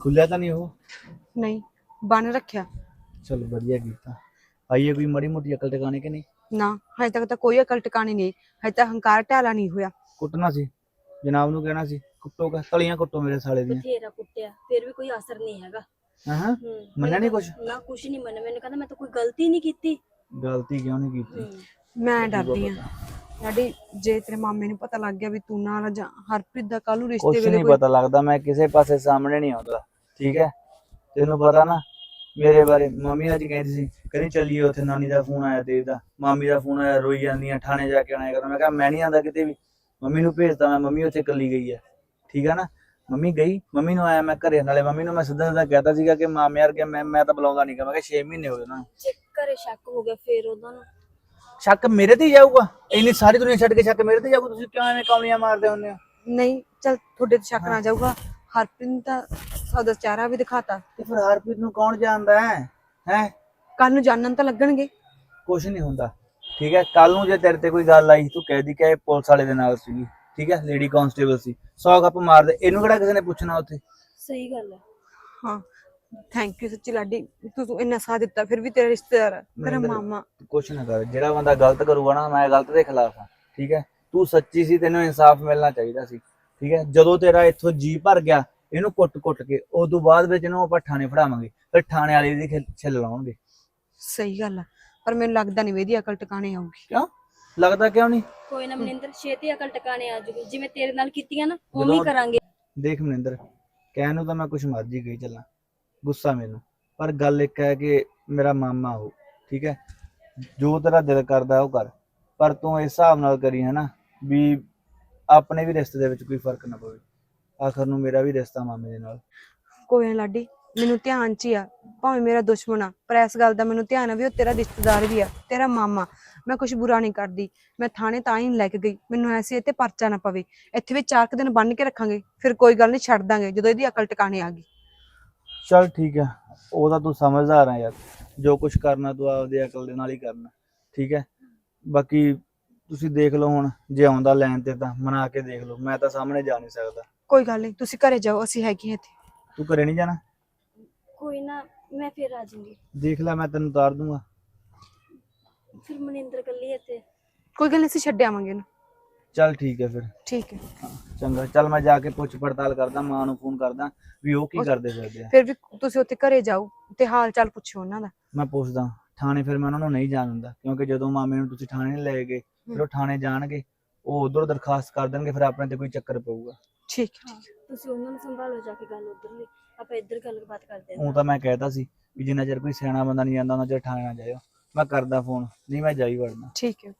ਖੁੱਲਿਆ ਤਾਂ ਨਹੀਂ ਉਹ? ਨਹੀਂ ਬਣ ਰੱਖਿਆ। ਚਲ ਵਧੀਆ ਕੀਤਾ। ਆਈਏ ਕੋਈ ਮੜੀ ਮੋਟੀ ਅਕਲ ਟਿਕਾਣੇ ਕਿ ਨਹੀਂ? ਨਾ ਹਜੇ ਤੱਕ ਤਾਂ ਕੋਈ ਅਕਲ ਟਿਕਾਣੀ ਨਹੀਂ। ਹਜੇ ਤੱਕ ਹੰਕਾਰ ਢਾਲਾ ਨਹੀਂ ਹੋਇਆ। ਕੁੱਟਣਾ ਸੀ। ਜਨਾਬ ਨੂੰ ਕਹਿਣਾ ਸੀ ਕੁੱਟੋ ਕਾ ਤਲੀਆਂ ਕੁੱਟੋ ਮੇਰੇ ਸਾਲੇ ਦੀਆਂ। ਬਥੇਰਾ ਕੁੱਟਿਆ ਫਿਰ ਵੀ ਕੋਈ ਅਸਰ ਨਹੀਂ ਹੈਗਾ। ਹਾਂ ਹਾਂ ਮੰਨਿਆ ਨੀ ਕੁਛ? ਨਾ ਕੁਛ ਨਹੀਂ ਮੰਨਿਆ। ਮੈਨੂੰ ਕਹਿੰਦਾ ਮੈਂ ਤਾਂ ਕੋਈ ਗਲਤੀ ਨਹੀਂ ਕੀਤੀ। ਗਲਤੀ ਕਿਉਂ ਨਹੀਂ ਕੀਤੀ? ਹੂੰ। ਮੈਂ ਡਰਦੀ ਆ। ਡੈਡੀ ਜੇ ਤੇਰੇ ਮਾਮੇ ਨੂੰ ਪਤਾ ਲੱਗ ਗਿਆ ਵੀ ਤੂੰ ਨਾਲ ਜਾਂ ਹਰਪ੍ਰੀਤ ਦਾ ਕੱਲ ਨੂੰ ਕੁਛ ਰਿਸ਼ਤੇ ਵੇਲੇ ਨਹੀਂ ਕੋਈ ਪਤਾ ਲੱਗਦਾ ਮੈਂ ਕਿਸੇ ਪਾਸੇ ਸਾਹਮਣੇ ਨਹੀਂ ਆਉਂਦਾ ਠੀਕ ਹੈ? ਤੈਨੂੰ ਪਤਾ ਨਾ ਮੇਰੇ ਬਾਰੇ ਮੰਮੀ ਅੱਜ ਕਹਿੰਦੀ ਸੀ ਕਹਿੰਦੀ ਚੱਲੀਏ ਉੱਥੇ ਨਾਨੀ ਦਾ ਫੋਨ ਆਇਆ ਤੇ ਇਹਦਾ ਮਾਮੀ ਦਾ ਫੋਨ ਆਇਆ ਰੋਈ ਜਾਂਦੀਆਂ ਥਾਣੇ ਜਾ ਕੇ ਆਣਾ ਕਰਨਾ ਮੈਂ ਕਿਹਾ ਮੈਂ ਨਹੀਂ ਆਂਦਾ ਕਿਤੇ ਵੀ ਮੰਮੀ ਨੂੰ ਭੇਜਦਾ ਮੈਂ ਮੰਮੀ ਉੱਥੇ ਇਕੱਲੀ ਗਈ ਹੈ ਠੀਕ ਹੈ ਨਾ? ਮੰਮੀ ਗਈ ਮੰਮੀ ਨੂੰ ਆਇਆ ਮੈਂ ਘਰੇ ਨਾਲੇ ਮੰਮੀ ਨੂੰ ਮੈਂ ਸਿੱਧਾ ਸਿੱਧਾ ਕਹਿਤਾ ਸੀਗਾ ਕਿ ਮਾਮੇ ਯਾਰ ਕਿ ਮੈਂ ਮੈਂ ਤਾਂ ਬੁਲਾਉਂਦਾ ਨਹੀਂ ਮੈਂ ਕਿਹਾ 6 ਮਹੀਨੇ ਹੋ ਗਏ ਨਾ। ਜੇ ਘਰੇ ਸ਼ੱਕ ਹੋ ਗਿਆ ਫਿਰ ਉਹਨਾਂ ਨੂੰ ਸ਼ੱਕ ਮੇਰੇ ਤੇ ਹੀ ਜਾਊਗਾ? ਇੰਨੀ ਸਾਰੀ ਦੁਨੀਆ ਛੱਡ ਕੇ ਸ਼ੱਕ ਮੇਰੇ ਤੇ ਜਾਊਗਾ? ਤੁਸੀਂ ਕਿਉਂ ਐਵੇਂ ਕੌਲੀਆਂ ਮਾਰਦੇ ਹੁੰਦੇ ਹੋ? ਨਹੀਂ ਚਲ ਤੁਹਾਡੇ ਤੇ ਸ਼ੱਕ ਨਾ ਜਾਊਗਾ। ਹਰਪ੍ਰੀਤ ਤਾਂ ਸੌਦਾ ਚਾਰਾ ਵੀ ਦਿਖਾਤਾ। ਤੇ ਫਿਰ ਹਰਪ੍ਰੀਤ ਨੂੰ ਕੌਣ ਜਾਣਦਾ ਹੈ? ਹੈ? ਕੱਲ ਨੂੰ ਜਾਣਨ ਤਾਂ ਲੱਗਣਗੇ। ਕੁਝ ਨਹੀਂ ਹੁੰਦਾ। ਠੀਕ ਹੈ ਕੱਲ ਨੂੰ ਜੇ ਤੇਰੇ ਤੇ ਕੋਈ ਗੱਲ ਆਈ ਤੂੰ ਕਹਿ ਦੀ ਕਿ ਇਹ ਪੁਲਿਸ ਵਾਲੇ ਦੇ ਨਾਲ ਸੀਗੀ। ਠੀਕ ਹੈ ਲੇਡੀ ਕਾਂਸਟੇਬਲ ਸੀ। ਸੌ ਗੱਪ ਮਾਰਦੇ। ਇਹਨੂੰ ਕਿਹੜਾ ਕਿਸੇ ਨੇ ਪੁੱਛਣਾ ਉੱਥੇ? ਸਹੀ ਗੱਲ ਹੈ। ਹਾਂ ਥੈਂਕ ਯੂ ਸੱਚੀ ਲਾਡੀ ਤੂੰ ਤੂੰ ਇੰਨਾ ਸਾਥ ਦਿੱਤਾ ਫਿਰ ਵੀ ਤੇਰਾ ਰਿਸ਼ਤੇਦਾਰ ਆ, ਤੇਰਾ ਮਹਿੰਦਰ, ਮਾਮਾ। ਕੁਛ ਨਾ ਕਰ ਜਿਹੜਾ ਬੰਦਾ ਗਲਤ ਕਰੂਗਾ ਨਾ ਮੈਂ ਗਲਤ ਦੇ ਖਿਲਾਫ ਹਾਂ ਠੀਕ ਹੈ? ਤੂੰ ਸੱਚੀ ਸੀ ਤੈਨੂੰ ਇਨਸਾਫ ਮਿਲਣਾ ਚਾਹੀਦਾ ਸੀ ਠੀਕ ਹੈ? ਜਦੋਂ ਤੇਰਾ ਇੱਥੋਂ ਜੀ ਭਰ ਗਿਆ ਇਹਨੂੰ ਕੁੱਟ-ਕੁੱਟ ਕੇ ਉਸ ਤੋਂ ਬਾਅਦ ਵਿੱਚ ਇਹਨੂੰ ਆਪਾਂ ਥਾਣੇ ਫੜਾਵਾਂਗੇ ਫਿਰ ਥਾਣੇ ਵਾਲੇ ਦੀ ਛਿੱਲ ਲਾਉਣਗੇ। ਸਹੀ ਗੱਲ ਆ ਪਰ ਮੈਨੂੰ ਲੱਗਦਾ ਨਹੀਂ ਇਹਦੀ ਅਕਲ ਟਿਕਾਣੇ ਆਊਗੀ। ਕਿਉਂ? ਲੱਗਦਾ ਕਿਉਂ ਨਹੀਂ? ਕੋਈ ਨਾ ਮਨਿੰਦਰ ਛੇਤੀ ਅਕਲ ਟਿਕਾਣੇ ਆ ਜੂਗੀ ਜਿਵੇਂ ਤੇਰੇ ਨਾਲ ਕੀਤੀਆਂ ਨਾ ਉਵੇਂ ਹੀ ਜਦੋਂ- ਕਰਾਂਗੇ। ਦੇਖ ਮਨਿੰਦਰ ਕਹਿਣ ਨੂੰ ਤਾਂ ਮੈਂ ਕੁਛ ਮਰਜ਼ੀ ਕਹੀ ਚੱਲਾਂ। ਗੁੱਸਾ ਮੈਨੂੰ। ਪਰ ਗੱਲ ਇੱਕ ਹੈ ਕਿ ਮੇਰਾ ਮਾਮਾ ਹੋ ਠੀਕ ਹੈ? ਜੋ ਤੇਰਾ ਦਿਲ ਕਰਦਾ ਉਹ ਕਰ। ਪਰ ਤੂੰ ਇਸ ਹਿਸਾਬ ਨਾਲ ਕਰੀ ਹੈ ਨਾ ਵੀ ਆਪਣੇ ਵੀ ਰਿਸ਼ਤੇ ਦੇ ਵਿੱਚ ਕੋਈ ਫ਼ਰਕ ਨਾ ਪਵੇ। ਆਖਰ ਨੂੰ ਮੇਰਾ ਵੀ ਰਿਸ਼ਤਾ ਮਾਮੇ ਦੇ ਨਾਲ। ਕੋਈ ਨਾ ਲਾਡੀ, ਮੈਨੂੰ ਧਿਆਨ ਚ ਹੀ ਆ। ਭਾਵੇਂ ਮੇਰਾ ਦੁਸ਼ਮਣ ਆ, ਪਰ ਇਸ ਗੱਲ ਦਾ ਮੈਨੂੰ ਧਿਆਨ ਆ ਵੀ ਉਹ ਤੇਰਾ ਰਿਸ਼ਤੇਦਾਰ ਵੀ ਆ, ਤੇਰਾ ਮਾਮਾ। ਮੈਂ ਕੁਝ ਬੁਰਾ ਨਹੀਂ ਕਰਦੀ। ਮੈਂ ਥਾਣੇ ਤਾਂ ਹੀ ਨੀ ਲੈ ਕੇ ਗਈ। ਮੈਨੂੰ ਐਸੀ ਇੱਥੇ ਪਰਚਾ ਨਾ ਪਵੇ। ਇੱਥੇ ਵੀ ਚਾਰ ਕੁ ਦਿਨ ਬੰਨ ਕੇ ਰੱਖਾਂਗੇ। ਫਿਰ ਕੋਈ ਗੱਲ ਨਹੀਂ, ਛੱਡ ਦਾਂਗੇ, ਜਦੋਂ ਇਹਦੀ ਅਕਲ ਟਿਕਾਣੇ ਆ ਗਈ। ਚਲ ਠੀਕ ਹੈ ਉਹਦਾ ਤੂੰ ਸਮਝਦਾਰ ਆ ਯਾਰ ਜੋ ਕੁਝ ਕਰਨਾ ਤੂੰ ਆਪਦੇ ਅਕਲ ਦੇ ਨਾਲ ਹੀ ਕਰਨਾ ਠੀਕ ਹੈ। ਬਾਕੀ ਤੁਸੀਂ ਦੇਖ ਲਓ ਹੁਣ ਜੇ ਆਉਂਦਾ ਲੈਣ ਤੇ ਤਾਂ ਮਨਾ ਕੇ ਦੇਖ ਲਓ ਮੈਂ ਤਾਂ ਸਾਹਮਣੇ ਜਾ ਨਹੀਂ ਸਕਦਾ। ਕੋਈ ਗੱਲ ਨਹੀਂ ਤੁਸੀਂ ਘਰੇ ਜਾਓ ਅਸੀਂ ਹੈਗੇ ਹਾਂ ਇੱਥੇ। ਤੂੰ ਘਰੇ ਨਹੀਂ ਜਾਣਾ? ਕੋਈ ਨਾ ਮੈਂ ਫਿਰ ਆ ਜਾਊਂਗੀ। ਦੇਖ ਲੈ ਮੈਂ ਤੈਨੂੰ ਉਤਾਰ ਦੂੰਗਾ। ਫਿਰ ਮਨਿੰਦਰ ਕੱਲੀ ਇੱਥੇ। ਕੋਈ ਗੱਲ ਨਹੀਂ ਅਸੀਂ ਛੱਡ ਆਵਾਂਗੇ ਇਹਨੂੰ ਚੱਲ ਠੀਕ ਹੈ ਫਿਰ। ਠੀਕ ਹੈ। ਚੰਗਾ। ਚੱਲ ਮੈਂ ਜਾ ਕੇ ਪੁੱਛ ਪੜਤਾਲ ਕਰਦਾ ਮਾਂ ਨੂੰ ਫੋਨ ਕਰਦਾ ਵੀ ਉਹ ਕੀ ਕਰਦੇ ਫਿਰਦੇ ਆ। ਫਿਰ ਵੀ ਤੁਸੀਂ ਉੱਥੇ ਘਰੇ ਜਾਓ ਤੇ ਹਾਲ ਚਾਲ ਪੁੱਛੋ ਉਹਨਾਂ ਦਾ। ਮੈਂ ਪੁੱਛਦਾ ਥਾਣੇ ਫਿਰ ਮੈਂ ਉਹਨਾਂ ਨੂੰ ਨਹੀਂ ਜਾਣ ਦਿੰਦਾ ਕਿਉਂਕਿ ਜਦੋਂ ਮਾਮੇ ਨੂੰ ਤੁਸੀਂ ਥਾਣੇ ਨਹੀਂ ਲੈ ਗਏ ਫਿਰ ਉਹ ਥਾਣੇ ਜਾਣਗੇ ਉਹ ਉਧਰ ਦਰਖਾਸਤ ਕਰ ਦੇਣਗੇ ਫਿਰ ਆਪਣੇ ਤੇ ਕੋਈ ਚੱਕਰ ਪਊਗਾ। ਠੀਕ ਹੈ ਤੁਸੀਂ ਉਹਨਾਂ ਨੂੰ ਸੰਭਾਲੋ ਜਾ ਕੇ ਗੱਲ ਉਧਰ ਲਈ ਆਪਾਂ ਇੱਧਰ ਗੱਲਬਾਤ ਕਰਦੇ ਹਾਂ। ਉਹ ਤਾਂ ਮੈਂ ਕਹਿਤਾ ਸੀ ਵੀ ਜਿੰਨਾ ਚਿਰ ਕੋਈ ਸਿਆਣਾ ਬੰਦਾ ਨਹੀਂ ਜਾਂਦਾ ਉਹਨਾਂ ਚਿਰ ਥਾਣੇ ਨਾ ਜਾਇਓ। ਮੈਂ ਕਰਦਾ ਫੋਨ ਨਹੀਂ ਮੈਂ ਜਾਈ ਵੜਨਾ। ਠੀਕ ਹੈ।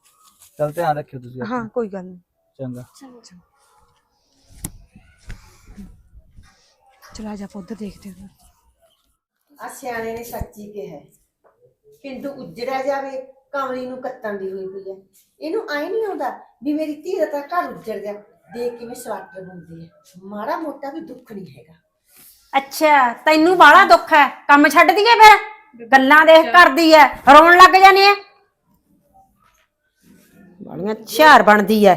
ਚੱਲ ਧਿਆਨ ਰੱਖਿਓ ਤੁਸੀਂ ਆਪਣਾ। ਹਾਂ ਕੋਈ ਗੱਲ ਨਹੀਂ। ਚੰਗਾ। ਚੰਗਾ। ਚਲਾ ਜਾ ਆਪਾਂ ਉੱਧਰ ਦੇਖਦੇ ਹਾਂ। ਆ ਸਿਆਣੇ ਨੇ ਸੱਚੀ ਕਿਹਾ ਕਿੰਤੂ ਉੱਜੜਿਆ ਜਾਵੇ ਕਮਲੀ ਨੂੰ ਕੱਤਣ ਦੀ ਹੋਈ ਪਈ ਹੈ। ਇਹਨੂੰ ਆਈ ਨਹੀਂ ਆਉਂਦਾ ਵੀ ਮੇਰੀ ਧੀ ਦਾ ਤਾਂ ਘਰ ਉੱਜੜ ਗਿਆ। ਦੇਖ ਕਿਵੇਂ ਸਵਾਟਰ ਹੁੰਦੀ ਹੈ। ਮਾੜਾ ਮੋਟਾ ਵੀ ਦੁੱਖ ਨਹੀਂ ਹੈਗਾ। ਅੱਛਾ ਤੈਨੂੰ ਬਾਹਲਾ ਦੁੱਖ ਹੈ। ਕੰਮ ਛੱਡ ਦਈਏ ਫਿਰ? ਗੱਲਾਂ ਦੇਖ ਕਰਦੀ ਐ ਰੋਣ ਲੱਗ ਜਾਣੀ ਐ ਬੜੀਆਂ ਹੁਸ਼ਿਆਰ ਬਣਦੀ ਐ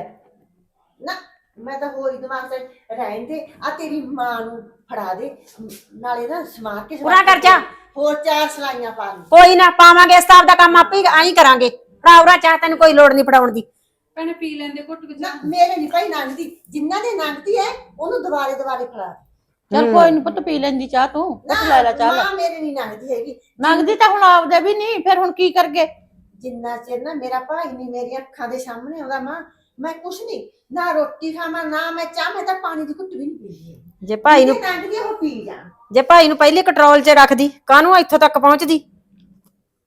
ਮੈਂ ਤਾਂ ਹੋਰ ਹੀ ਦਿਮਾਗ ਤੇ ਰਹਿਣ ਦੇ ਆ ਤੇਰੀ ਮਾਂ ਨੂੰ ਫੜਾ ਦੇ ਨਾਲੇ ਨਾ ਸਮਾਰ ਕੇ ਪੂਰਾ ਕਰ ਜਾ। ਹੋਰ ਚਾਰ ਸਲਾਈਆਂ ਪਾ ਲਈ। ਕੋਈ ਨਾ ਪਾਵਾਂਗੇ ਇਸ ਦਾ ਕੰਮ ਆਪੇ ਆਈ ਕਰਾਂਗੇ। ਫੜਾਉਰਾ ਚਾਹ ਤੈਨੂੰ ਕੋਈ ਲੋੜ ਨਹੀਂ ਫੜਾਉਣ ਦੀ। ਭੈਣੇ ਪੀ ਲੈਂਦੇ ਘੁੱਟ ਕੇ ਨਾ ਮੇਰੇ ਨਹੀਂ ਭਾਈ ਨੰਗਦੀ ਜਿੰਨਾ ਦੇ ਨੰਗਦੀ ਹੈ ਉਹਨੂੰ ਦੁਬਾਰੇ ਦੁਬਾਰੇ ਫੜਾ। ਚਲ ਕੋਈ ਨਹੀਂ ਪੁੱਤ ਪੀ ਲੈਂਦੀ ਚਾਹ ਤੂੰ ਪੁੱਤ ਲੈ ਲੈ ਚਾਹ ਲੈ। ਨਾ ਮੇਰੇ ਨਹੀਂ ਨੰਗਦੀ ਹੈਗੀ। ਨੰਗਦੀ ਤਾਂ ਹੁਣ ਆਪਦੇ ਵੀ ਨਹੀਂ ਫਿਰ ਹੁਣ ਕੀ ਕਰਗੇ? ਜਿੰਨਾ ਚਿਰ ਨਾ ਮੇਰਾ ਭਾਈ ਨਹੀਂ ਮੇਰੀਆਂ ਅੱਖਾਂ ਦੇ ਸਾਹਮਣੇ ਆਉਂਦਾ ਮਾਂ ਮੈਂ ਕੁਛ ਨਹੀਂ ਨਾ ਰੋਟੀ ਖਾਵਾਂ ਨਾ ਮੈਂ ਚਾਹ ਮੈਂ ਤਾਂ ਪਾਣੀ ਦੀ ਘੁੱਟ ਵੀ ਨਹੀਂ ਪੀਂਦੀ ਜੇ ਭਾਈ ਨੂੰ ਨੰਗਦੀ ਆ ਉਹ ਪੀ ਜਾਣ ਜੇ ਭਾਈ ਨੂੰ ਪਹਿਲੇ ਕੰਟਰੋਲ 'ਚ ਰੱਖਦੀ ਕਾਹਨੂੰ ਇੱਥੋਂ ਤੱਕ ਪਹੁੰਚਦੀ?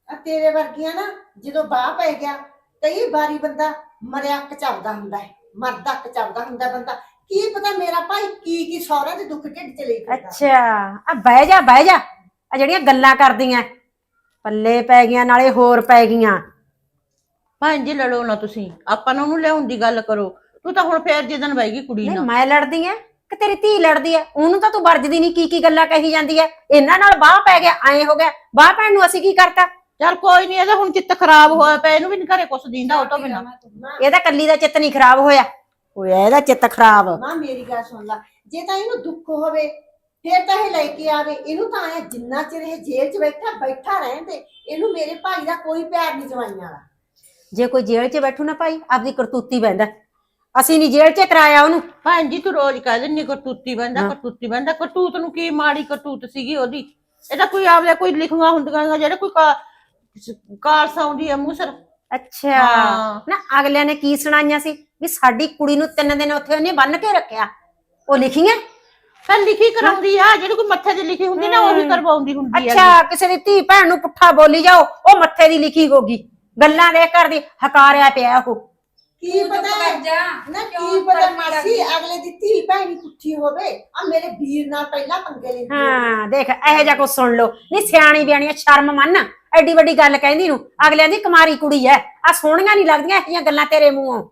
ਆ ਤੇਰੇ ਵਰਗੀਆਂ ਨਾ ਜਦੋਂ ਬਾਹ ਪੈ ਗਿਆ ਕਈ ਵਾਰੀ ਬੰਦਾ ਮਰਿਆ ਅੱਕ ਚੱਬਦਾ ਹੁੰਦਾ ਹੈ ਮਰਦਾ ਅੱਕ ਚੱਬਦਾ ਹੁੰਦਾ ਬੰਦਾ। ਕੀ ਪਤਾ ਮੇਰਾ ਭਾਈ ਕੀ ਕੀ ਸਹੁਰਿਆਂ ਦੇ ਦੁੱਖ ਢਿੱਡ ਚ ਲਈ ਫਿਰਦਾ। ਅੱਛਾ ਆ ਬਹਿ ਜਾ ਬਹਿ ਜਾ। ਆ ਜਿਹੜੀਆਂ ਗੱਲਾਂ ਕਰਦੀਆਂ ਪੱਲੇ ਪੈ ਗਈਆਂ ਨਾਲੇ ਹੋਰ ਪੈ ਗਈਆਂ। ਭੈਣ ਜੀ ਲੜੋ ਨਾ ਤੁਸੀਂ। ਆਪਾਂ ਨੂੰ ਉਹਨੂੰ ਲਿਆਉਣ ਦੀ ਗੱਲ ਕਰੋ। ਤੂੰ ਤਾਂ ਹੁਣ ਫੇਰ ਜਿੱਦਣ ਬੈਗੀ ਕੁੜੀ ਨਹੀਂ ਨਾਲ। ਮੈਂ ਲੜਦੀ ਐ ਕਿ ਤੇਰੀ ਧੀ ਲੜਦੀ ਐ ਉਹਨੂੰ ਤਾਂ ਤੂੰ ਵਰਜਦੀ ਨਹੀਂ ਕੀ ਕੀ ਗੱਲਾਂ ਕਹੀ ਜਾਂਦੀ ਐ ਇਹਨਾਂ ਨਾਲ ਬਾਹ ਪੈ ਗਿਆ ਐ ਹੋ ਗਿਆ। ਬਾਹ ਪੈਣ ਨੂੰ ਅਸੀਂ ਕੀ ਕਰਤਾ? ਚਲ ਕੋਈ ਨਹੀਂ ਇਹਦਾ ਹੁਣ ਚਿੱਤ ਖਰਾਬ ਹੋਇਆ ਪਿਆ ਇਹਨੂੰ ਵੀ ਨੀ ਘਰੇ ਕੁਛ ਦਿੰਦਾ ਉਹ ਤੋਂ ਬਿਨਾਂ। ਇਹਦਾ ਕੱਲੀ ਦਾ ਚਿੱਤ ਨਹੀਂ ਖਰਾਬ ਹੋਇਆ। ਹੋਇਆ ਇਹਦਾ ਚਿੱਤ ਖਰਾਬ। ਮਾਂ ਮੇਰੀ ਗੱਲ ਸੁਣ ਲੈ। ਜੇ ਤਾਂ ਇਹਨੂੰ ਦੁੱਖ ਹੋਵੇ ਫੇਰ ਤਾਂ ਇਹ ਲੈ ਕੇ ਆਵੇ। ਇਹਨੂੰ ਤਾਂ ਆਇਆ ਜਿੰਨਾ ਚਿਰ ਇਹ ਜੇਲ੍ਹ 'ਚ ਬੈਠਾ ਬੈਠਾ ਰਹਿਣ ਦੇ ਇਹਨੂੰ ਮੇਰੇ ਭਾਈ ਦਾ ਕੋਈ ਪਿਆਰ ਨਹੀਂ ਜਵਾਈਆਂ ਵਾਲਾ। ਜੇ ਕੋਈ ਜੇਲ੍ਹ 'ਚ ਬੈਠੂ ਨਾ ਭਾਈ ਆਪਦੀ ਕਰਤੂਤੀ ਬੈਂਦਾ ਅਸੀਂ ਨਹੀਂ ਜੇਲ੍ਹ 'ਚ ਕਰਾਇਆ ਉਹਨੂੰ। ਭੈਣ ਜੀ ਤੂੰ ਰੋਜ਼ ਕਹਿ ਦਿੰਨੀ ਕਰਤੂਤੀ ਬੰਦਾ। ਕਰਤੂਤੀ ਬੰਦਾ ਕਰਤੂਤ ਨੂੰ ਕੀ ਮਾੜੀ ਕਰਤੂਤ ਸੀਗੀ ਉਹਦੀ? ਇਹ ਤਾਂ ਕੋਈ ਆਪਦੇ ਕੋਈ ਲਿਖੀਆਂ ਹੁੰਦੀਆਂ ਜਿਹੜੇ ਕੋਈ ਕਾ- ਕਾਰਸ ਆਉਂਦੀ ਆ ਮੂੰਹ ਸਿਰ। ਅੱਛਾ। ਹਾਂ। ਨਾ ਅਗਲਿਆਂ ਨੇ ਕੀ ਸੁਣਾਈਆਂ ਸੀ? ਵੀ ਸਾਡੀ ਕੁੜੀ ਨੂੰ ਤਿੰਨ ਦਿਨ ਉੱਥੇ ਉਹਨੇ ਬੰਨ ਕੇ ਰੱਖਿਆ। ਉਹ ਲਿਖੀਆਂ? ਤਾਂ ਲਿਖੀ ਕਰਾਉਂਦੀ ਆ ਜਿਹੜੀ ਕੋਈ ਮੱਥੇ ਤੇ ਲਿਖੀ ਹੁੰਦੀ ਨਾ ਉਹੀ ਕਰਵਾਉਂਦੀ ਹੁੰਦੀ ਆ ਅੱਛਾ ਕਿਸੇ ਦੀ ਧੀ ਭੈਣ ਨੂੰ ਪੁੱਠਾ ਬੋਲੀ ਜਾਓ ਉਹ ਮੱਥੇ ਦੀ ਲਿਖੀ ਹੋਗੀ ਗੱਲਾਂ ਦੇ ਕਰਦੀ ਹਕਾਰਿਆ ਪਿਆ ਉਹ। ਕੀ ਤੂੰ ਚੁੱਪ ਪਤਾ ਕਰ ਜਾ। ਨਾ ਕਿਉਂ ਕੀ ਪਤਾ ਮਾਸੀ? ਅਗਲੇ ਦੀ ਧੀ ਭੈਣ ਹੀ ਪੁੱਠੀ ਹੋਵੇ। ਆ ਮੇਰੇ ਵੀਰ ਨਾਲ ਪਹਿਲਾਂ ਪੰਗੇ ਲੈਂਦੀ ਹੋਵੇ। ਹਾਂ ਦੇਖ ਇਹੋ ਜਿਹਾ ਕੁਝ ਸੁਣ ਲਓ। ਨਹੀਂ ਸਿਆਣੀ ਬਿਆਣੀ ਆ, ਸ਼ਰਮ ਮੰਨ। ਐਡੀ ਵੱਡੀ ਗੱਲ ਕਹਿੰਦੀ ਨੂੰ ਅਗਲਿਆਂ ਦੀ ਕੁਮਾਰੀ ਕੁੜੀ ਐ। ਆ ਸੋਹਣੀਆਂ ਨਹੀਂ ਲੱਗਦੀਆਂ ਇਹੋ ਜਿਹੀਆਂ ਗੱਲਾਂ ਤੇਰੇ ਮੂੰਹੋਂ।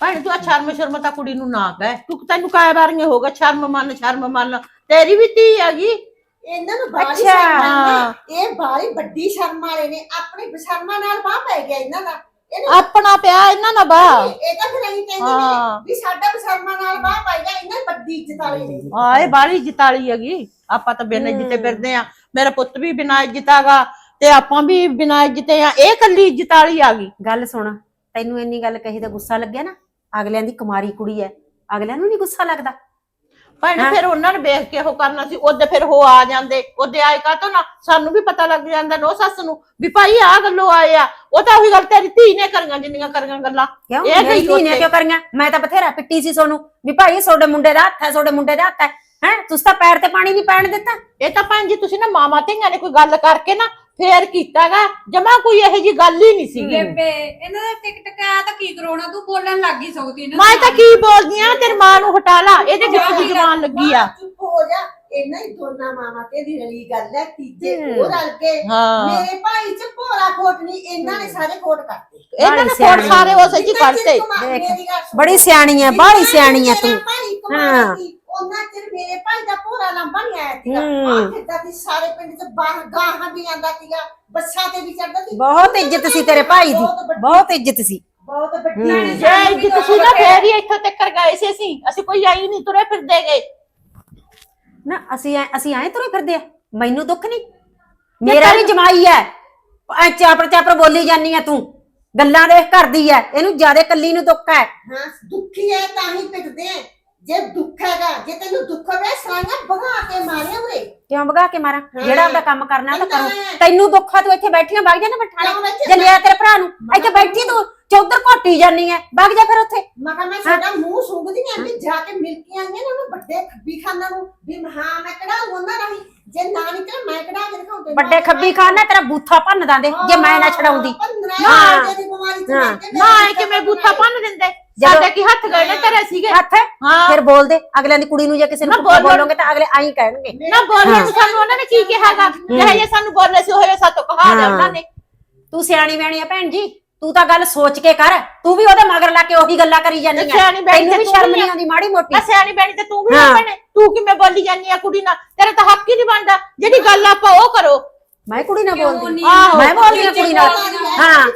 ਭੈਣ ਤੂੰ ਆ ਸ਼ਰਮ ਸ਼ਰਮ ਤਾਂ ਕੁੜੀ ਨੂੰ ਨਾ ਕਹਿ। ਤੂੰ ਤੈਨੂੰ ਕਾਇ ਵਾਰੀਆਂ ਹੋਗਾ ਸ਼ਰਮ ਮੰਨ ਸ਼ਰਮ ਮੰਨ। ਤੇਰੀ ਵੀ ਧੀ ਹੈਗੀ। ਇਹਨਾਂ ਨੂੰ ਬਾਹਲੀ ਅੱਛਾ, ਸ਼ਰਮ ਹਾਂ। ਆਉਂਦੀ। ਇਹ ਬਾਹਲੀ ਵੱਡੀ ਸ਼ਰਮ ਵਾਲੇ ਨੇ। ਆਪਣੇ ਬਸ਼ਰਮਾ ਨਾਲ ਬਾਹ ਪੈ ਗਿਆ ਇਹਨਾਂ ਦਾ। ਇਹਨੂੰ ਆਪਣਾ ਪਿਆ ਇਹਨਾਂ ਦਾ ਬਾ ਇਹ ਤਾਂ ਫਿਰ ਅਸੀਂ ਕਹਿੰਦੇ ਹਾਂ। ਨੇ ਵੀ ਸਾਡਾ ਬਸ਼ਰਮਾ ਨਾਲ ਬਾਹ ਪੈ ਗਿਆ ਇਹਨਾਂ ਵੱਡੀ ਇੱਜ਼ਤ ਵਾਲੇ। ਨੇ ਆ ਇਹ ਬਾਲੀ ਜਿਤਾਲੀ ਹੈਗੀ। ਆਪਾਂ ਤਾਂ ਬਿਨਾਂ ਜਿੱਤੇ ਫਿਰਦੇ ਆ ਮੇਰਾ ਪੁੱਤ ਵੀ ਬਿਨਾਂ ਇੱਜ਼ਤਾਗਾ ਤੇ ਆਪਾਂ ਵੀ ਬਿਨਾਂ ਇੱਜ਼ਤੇ ਆ ਇਹ ਕੱਲੀ ਇੱਜ਼ਤ ਵਾਲੀ ਆ ਗਈ। ਗੱਲ ਸੁਣ ਤੈਨੂੰ ਇੰਨੀ ਗੱਲ ਕਹੀ ਦਾ ਗੁੱਸਾ ਲੱਗਿਆ ਨਾ? ਅਗਲਿਆਂ ਦੀ ਕੁਮਾਰੀ ਕੁੜੀ ਐ। ਅਗਲਿਆਂ ਨੂੰ ਨਹੀਂ ਗੁੱਸਾ ਲੱਗਦਾ? ਭੈਣ। ਫਿਰ ਉਹਨਾਂ ਨੇ ਵੇਖ ਕੇ ਉਹ ਕਰਨਾ ਸੀ ਉਹਦੇ ਫਿਰ ਉਹ ਆ ਜਾਂਦੇ ਉਹਦੇ ਆਏ ਕਾ ਨਾ? ਸਾਨੂੰ ਵੀ ਪਤਾ ਲੱਗ ਜਾਂਦਾ ਨੋ ਸੱਸ ਨੂੰ ਵੀ ਭਾਈ ਆ ਗੱਲੋਂ ਆਏ ਆ ਉਹ ਤਾਂ ਉਹੀ ਗੱਲ ਤੇਰੀ ਧੀ ਨੇ ਕਰੀਆਂ ਜਿੰਨੀਆਂ ਕਰੀਆਂ ਗੱਲਾਂ। ਕਿਉਂ? ਇਹ ਮੇਰੀ ਧੀ ਨੇ। ਕਿਉਂ ਕਰੀਆਂ? ਮੈਂ ਤਾਂ ਬਥੇਰਾ ਪਿੱਟੀ ਸੀ ਸੋਨੂੰ ਵੀ ਭਾਈ ਤੁਹਾਡੇ ਮੁੰਡੇ ਦਾ ਹੱਥ ਹੈ ਤੁਹਾਡੇ ਮੁੰਡੇ ਦਾ ਹੱਥ ਹੈ। ਹੈ? ਤੁਸੀਂ ਤਾਂ ਪੈਰ ਤੇ ਪਾਣੀ ਨਹੀਂ ਪੈਣ ਦਿੱਤਾ। ਇਹ ਤਾਂ ਭੈਣ ਜੀ ਤੁਸੀਂ ਨਾ ਮਾਮਾ ਧੀਆਂ ਨੇ ਕੋਈ ਗੱਲ ਕਰਕੇ ਨਾ ਫੇਰ ਕੀਤਾਗਾ ਜਮਾ ਕੋਈ ਇਹੋ ਜੀ ਗੱਲ ਹੀ ਨਹੀਂ ਸੀਗੀ। ਬੇਬੇ ਇਹਨਾਂ ਦਾ ਟਿਕ ਟਕਾਇਆ ਤਾਂ ਕੀ ਕਰਾਉਣਾ? ਤੂੰ ਬੋਲਣ ਲੱਗ ਗਈ ਸਗੋਂ ਤੀ ਮੈਂ ਤਾਂ ਕੀ ਬੋਲਦੀ ਆ? ਤੇਰੀ ਮਾਂ ਨੂੰ ਹਟਾ ਲਾ। ਇਹਦੇ ਦੀ ਜਵਾਨ ਲੱਗੀ ਆ। ਮਾਂ ਚੁੱਪ ਹੋ ਜਾ। ਇਹਨਾਂ ਹੀ ਦੋਨਾਂ ਮਾਮਾ ਤੇ ਦੀ ਰਲੀ ਗੱਲ ਹੈ। ਤੀਜੇ। ਉਹ ਰਲ ਕੇ। ਹਾਂ। ਮੇਰੇ ਭਾਈ ਚ ਭੋਰਾ ਖੋਟ ਨਹੀਂ ਇਹਨਾਂ ਨੇ ਸਾਰੇ ਖੋਟ ਕਰਤੇ। ਇਹਨਾਂ ਨੇ ਕੋਲ ਸਾਰੇ ਉਸੇ ਜੀ ਕੱਢਤੇ ਮੇਰੀ ਗੱਲ ਸੁਣ। ਬੜੀ ਸਿਆਣੀ ਐ ਬਾਹਲੀ ਸਿਆਣੀ ਮੇਰਾ ਤੂੰ। ਹਾਂ। ਉਹਨਾਂ ਚਿਰ ਮੇਰੇ ਭਾਈ ਦਾ ਭੋਰਾ ਲੰਬਾ ਨਹੀਂ ਆਇਆ ਸੀਗਾ। ਹਮ। ਆ ਫਿਰਦਾ ਸੀ ਸਾਰੇ ਪਿੰਡ ਚ ਬਾਹਰ ਗਾਹਾਂ ਵੀ ਆਂਦਾ ਸੀਗਾ ਬੱਸਾਂ ਤੇ ਵੀ ਚੜਦਾ ਸੀ। ਬਹੁਤ ਇੱਜ਼ਤ ਸੀ ਤੇਰੇ ਭਾਈ ਦੀ। ਬਹੁਤ ਵੱਡੀ- ਬਹੁਤ ਇੱਜ਼ਤ ਸੀ। ਬਹੁਤ। ਵੱਡੀ ਜੇ ਇੱਜ਼ਤ ਸੀ ਨਾ ਫੇਰ ਹੀ ਇੱਥੋਂ ਤੱਕ ਗਏ ਸੀ ਅਸੀਂ। ਅਸੀਂ ਕੋਈ ਆਈ ਨਹੀਂ ਤੁਰੇ ਫਿਰਦੇ ਗਏ। ਨਾ ਅਸੀਂ ਐ ਅਸੀਂ ਐ ਤੁਰੇ ਫਿਰਦੇ ਆ। ਮੈਨੂੰ ਦੁੱਖ ਨਹੀਂ। ਮੇਰਾ ਵੀ ਜਮਾਈ ਐ। ਐ ਚਾਪੜ ਚਾਪੜ ਬੋਲੀ ਜਾਨੀ ਐ ਤੂੰ। ਗੱਲਾਂ ਦੇਖ ਕਰਦੀ ਐ। ਇਹਨੂੰ ਜਿਆਦੇ ਕੱਲੀ ਨੂੰ ਦੁੱਖ ਐ। ਹਾਂ ਦੁੱਖੀ ਹੈ ਤਾਂ ਹੀ ਪਿੱਟਦੇ ਜੇ ਦੁੱਖ ਹੈਗਾ ਜੇ ਤੈਨੂੰ ਦੁੱਖ ਹੋਵੇ ਸਾਈਆਂ ਭਗਾ ਕੇ ਮਾਰੇ ਉਰੇ ਕਿਉਂ ਭਗਾ ਕੇ ਮਾਰਾਂ। ਜਿਹੜਾ ਉਹਦਾ ਕੰਮ ਕਰਨਾ ਤਾਂ ਕਰੋ। ਤੈਨੂੰ ਦੁੱਖ ਆ ਤੂੰ ਇੱਥੇ ਬੈਠੀਆਂ ਵਗ ਜਾ ਨਾ ਬਠਾਣੇ ਬੈਠੀ ਜੇ ਲਿਆ ਤੇਰੇ ਭਰਾ ਨੂੰ। ਇੱਥੇ ਬੈਠੀ ਤੂੰ। ਚੌਧਰ ਘੋਟੀ ਜਾਨੀ ਐ ਵਗ ਜਾ ਫਿਰ ਉੱਥੇ। ਮੈਂ ਕਿਹਾ ਮੈਂ ਸਾਡਾ ਮੂੰਹ ਸੁੰਘਦੀ ਆਂ ਵੀ ਜਾ ਕੇ ਮਿਲ ਕੇ ਆਈਆਂ ਨਾ ਉਹਨੂੰ ਵੱਡੇ ਖੱਬੀ ਖਾਨਾ ਨੂੰ। ਵੀ ਹਾਂ ਮੈਂ ਕਿਹੜਾ ਉਹਨਾਂ ਰਾਹੀਂ। ਜੇ ਨਾ ਨਿਕਲ ਮੈਂ ਕਿਹੜਾ ਕੇ ਦਿਖਾਉਂਦੇ ਵੱਡੇ ਖੱਬੀ ਖਾਨ ਨਾ ਤੇਰਾ ਬੂਥਾ ਭੰਨ ਦਾਂਦੇ ਜੇ ਮੈਂ ਨਾ ਛਡਾਉਂਦੀ। ਨਾ ਹਾਂ। ਜਿਹੜੀ ਬਿਮਾਰੀ ਚ ਹਾਂ। ਨਾ ਕਿਵੇਂ ਬੂਥਾ ਭੰਨ ਦਿੰਦੇ? ਸਾਡੇ ਕੀ ਹੱਥ ਗਏ ਨੇ ਤੇਰੇ ਸੀਗੇ? ਹੱਥ? ਫਿਰ ਬੋਲ ਦੇ ਅਗਲਿਆਂ ਦੀ ਕੁੜੀ ਨੂੰ ਜੇ ਕਿਸੇ ਨੂੰ ਬੋਲਣ- ਬੋਲੋਗੇ ਤਾਂ ਅਗਲੇ ਆਈ ਕਹਿਣਗੇ। ਨਾ ਬੋਲੇ ਹਾਂ। ਤਾਂ ਸਾਨੂੰ ਉਹਨਾਂ ਨੇ ਕੀ ਕਿਹਾਗਾ ਜਿਹੇ ਜੇ ਸਾਨੂੰ ਬੋਲੇ ਸੀ ਹੋਏ ਸਾਤੋਂ ਕਹਾ ਉਹਨਾਂ ਨੇ। ਤੂੰ ਸਿਆਣੀ ਬਿਆਣੀ ਆ ਭੈਣ ਜੀ? ਤੂੰ ਤਾਂ ਗੱਲ ਸੋਚ ਕੇ ਕਰ ਤੂੰ ਵੀ ਉਹਦੇ ਮਗਰ ਲਾ ਕੇ ਉਹੀ ਗੱਲਾਂ ਕਰੀ ਜਾਂਦੀ ਆ। ਸਿਆਣੀ ਬਿਆਣੀ ਤੈਨੂੰ ਵੀ ਸ਼ਰਮ ਵੀ ਨਹੀਂ। ਆਉਂਦੀ ਮਾੜੀ ਮੋਟੀ। ਸਿਆਣੀ ਬੈਣੀ ਤੇ ਤੂੰ ਵੀ ਹਾਂ। ਨਾ ਭੈਣੇ ਤੂੰ ਕਿਵੇਂ ਬੋਲੀ ਜਾਂਦੀ ਆ ਕੁੜੀ ਨਾਲ? ਤੇਰਾ ਤਾਂ ਹੱਕ ਹੀ ਨਹੀਂ ਬਣਦਾ। ਜਿਹੜੀ ਗੱਲ ਆਪਾਂ ਉਹ ਕਰੋ। ਮੈਂ ਕੁੜੀ ਨਾਲ ਬੋਲਦੀ? ਆਹੋ, ਮੈਂ ਬੋਲਦੀ ਕੁੜੀ ਨਾਲ। ਹਾਂ।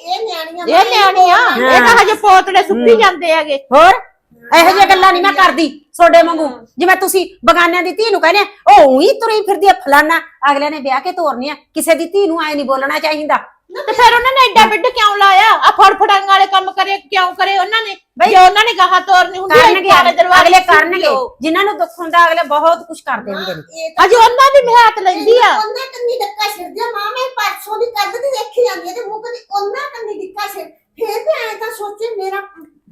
ਇਹ ਨਿਆਣੀਆਂ ਇਹ ਨਿਆਣੀ ਆ ਇਹ ਤਾਂ ਹਜੇ ਪੋਤੜੇ ਸੁੱਕੀ ਜਾਂਦੇ ਹੈਗੇ। ਹੋਰ? ਇਹੋ ਜਿਹੀਆਂ ਗੱਲਾਂ ਨਹੀਂ ਮੈਂ ਕਰਦੀ ਤੁਹਾਡੇ ਵਾਂਗੂ। ਜਿਵੇਂ ਤੁਸੀਂ ਬਗਾਨਿਆਂ ਦੀ ਧੀ ਨੂੰ ਕਹਿੰਦੇ ਆ, ਉਹ ਉਹੀ ਤੁਰੀ ਫਿਰਦੀ ਆ ਫਲਾਨਾ। ਅਗਲਿਆਂ ਨੇ ਵਿਆਹ ਕੇ ਤੋਰਨੀ ਆ। ਕਿਸੇ ਦੀ ਧੀ ਨੂੰ ਐ ਨਹੀਂ ਬੋਲਣਾ ਚਾਹੀਦਾ। ਤੇ ਫਿਰ ਉਹਨਾਂ ਨੇ ਐਡਾ ਬਿੱਡ ਕਿਉਂ ਲਾਇਆ? ਆ ਫੜ ਫੜਾਂ ਵਾਲੇ ਕੰਮ ਕਰੇ ਕਿਉਂ ਕਰੇ ਉਹਨਾਂ ਨੇ? ਬਈ- ਜੇ ਉਹਨਾਂ ਨੇ ਗਾਹਾਂ ਤੋਰਨੀ ਹੁੰਦੀ ਕਰਨਗੇ ਥਾਣੇ ਦਰਬਾਰੇ ਅਗਲੇ ਕਰਨਗੇ। ਜਿਨ੍ਹਾਂ ਨੂੰ ਦੁੱਖ ਹੁੰਦਾ ਅਗਲੇ ਬਹੁਤ ਕੁਝ ਕਰ ਦੇਣਗੇ। ਨੇ ਇਹ ਤਾਂ ਅਜੇ ਉਹਨਾਂ ਦੀ ਮਿਹਨਤ ਲੈਂਦੀ ਆ। ਉਹਨਾਂ ਕੰਨੀ ਡੱਕਾ ਛਿੜਦੀ ਆ। ਮਾਂ ਮੈਂ ਪਰਸੋਂ ਦੀ ਕੱਢ ਦੀ ਦੇਖੀ ਜਾਂਦੀ ਆ ਤੇ ਮੁੱਕ ਦੀ ਉਹਨਾਂ ਕੰਨੀ ਡੱਕਾ ਛਿੜ ਫੇਰ ਵੀ ਐ ਤਾਂ ਸੋਚੇ ਮੇਰਾ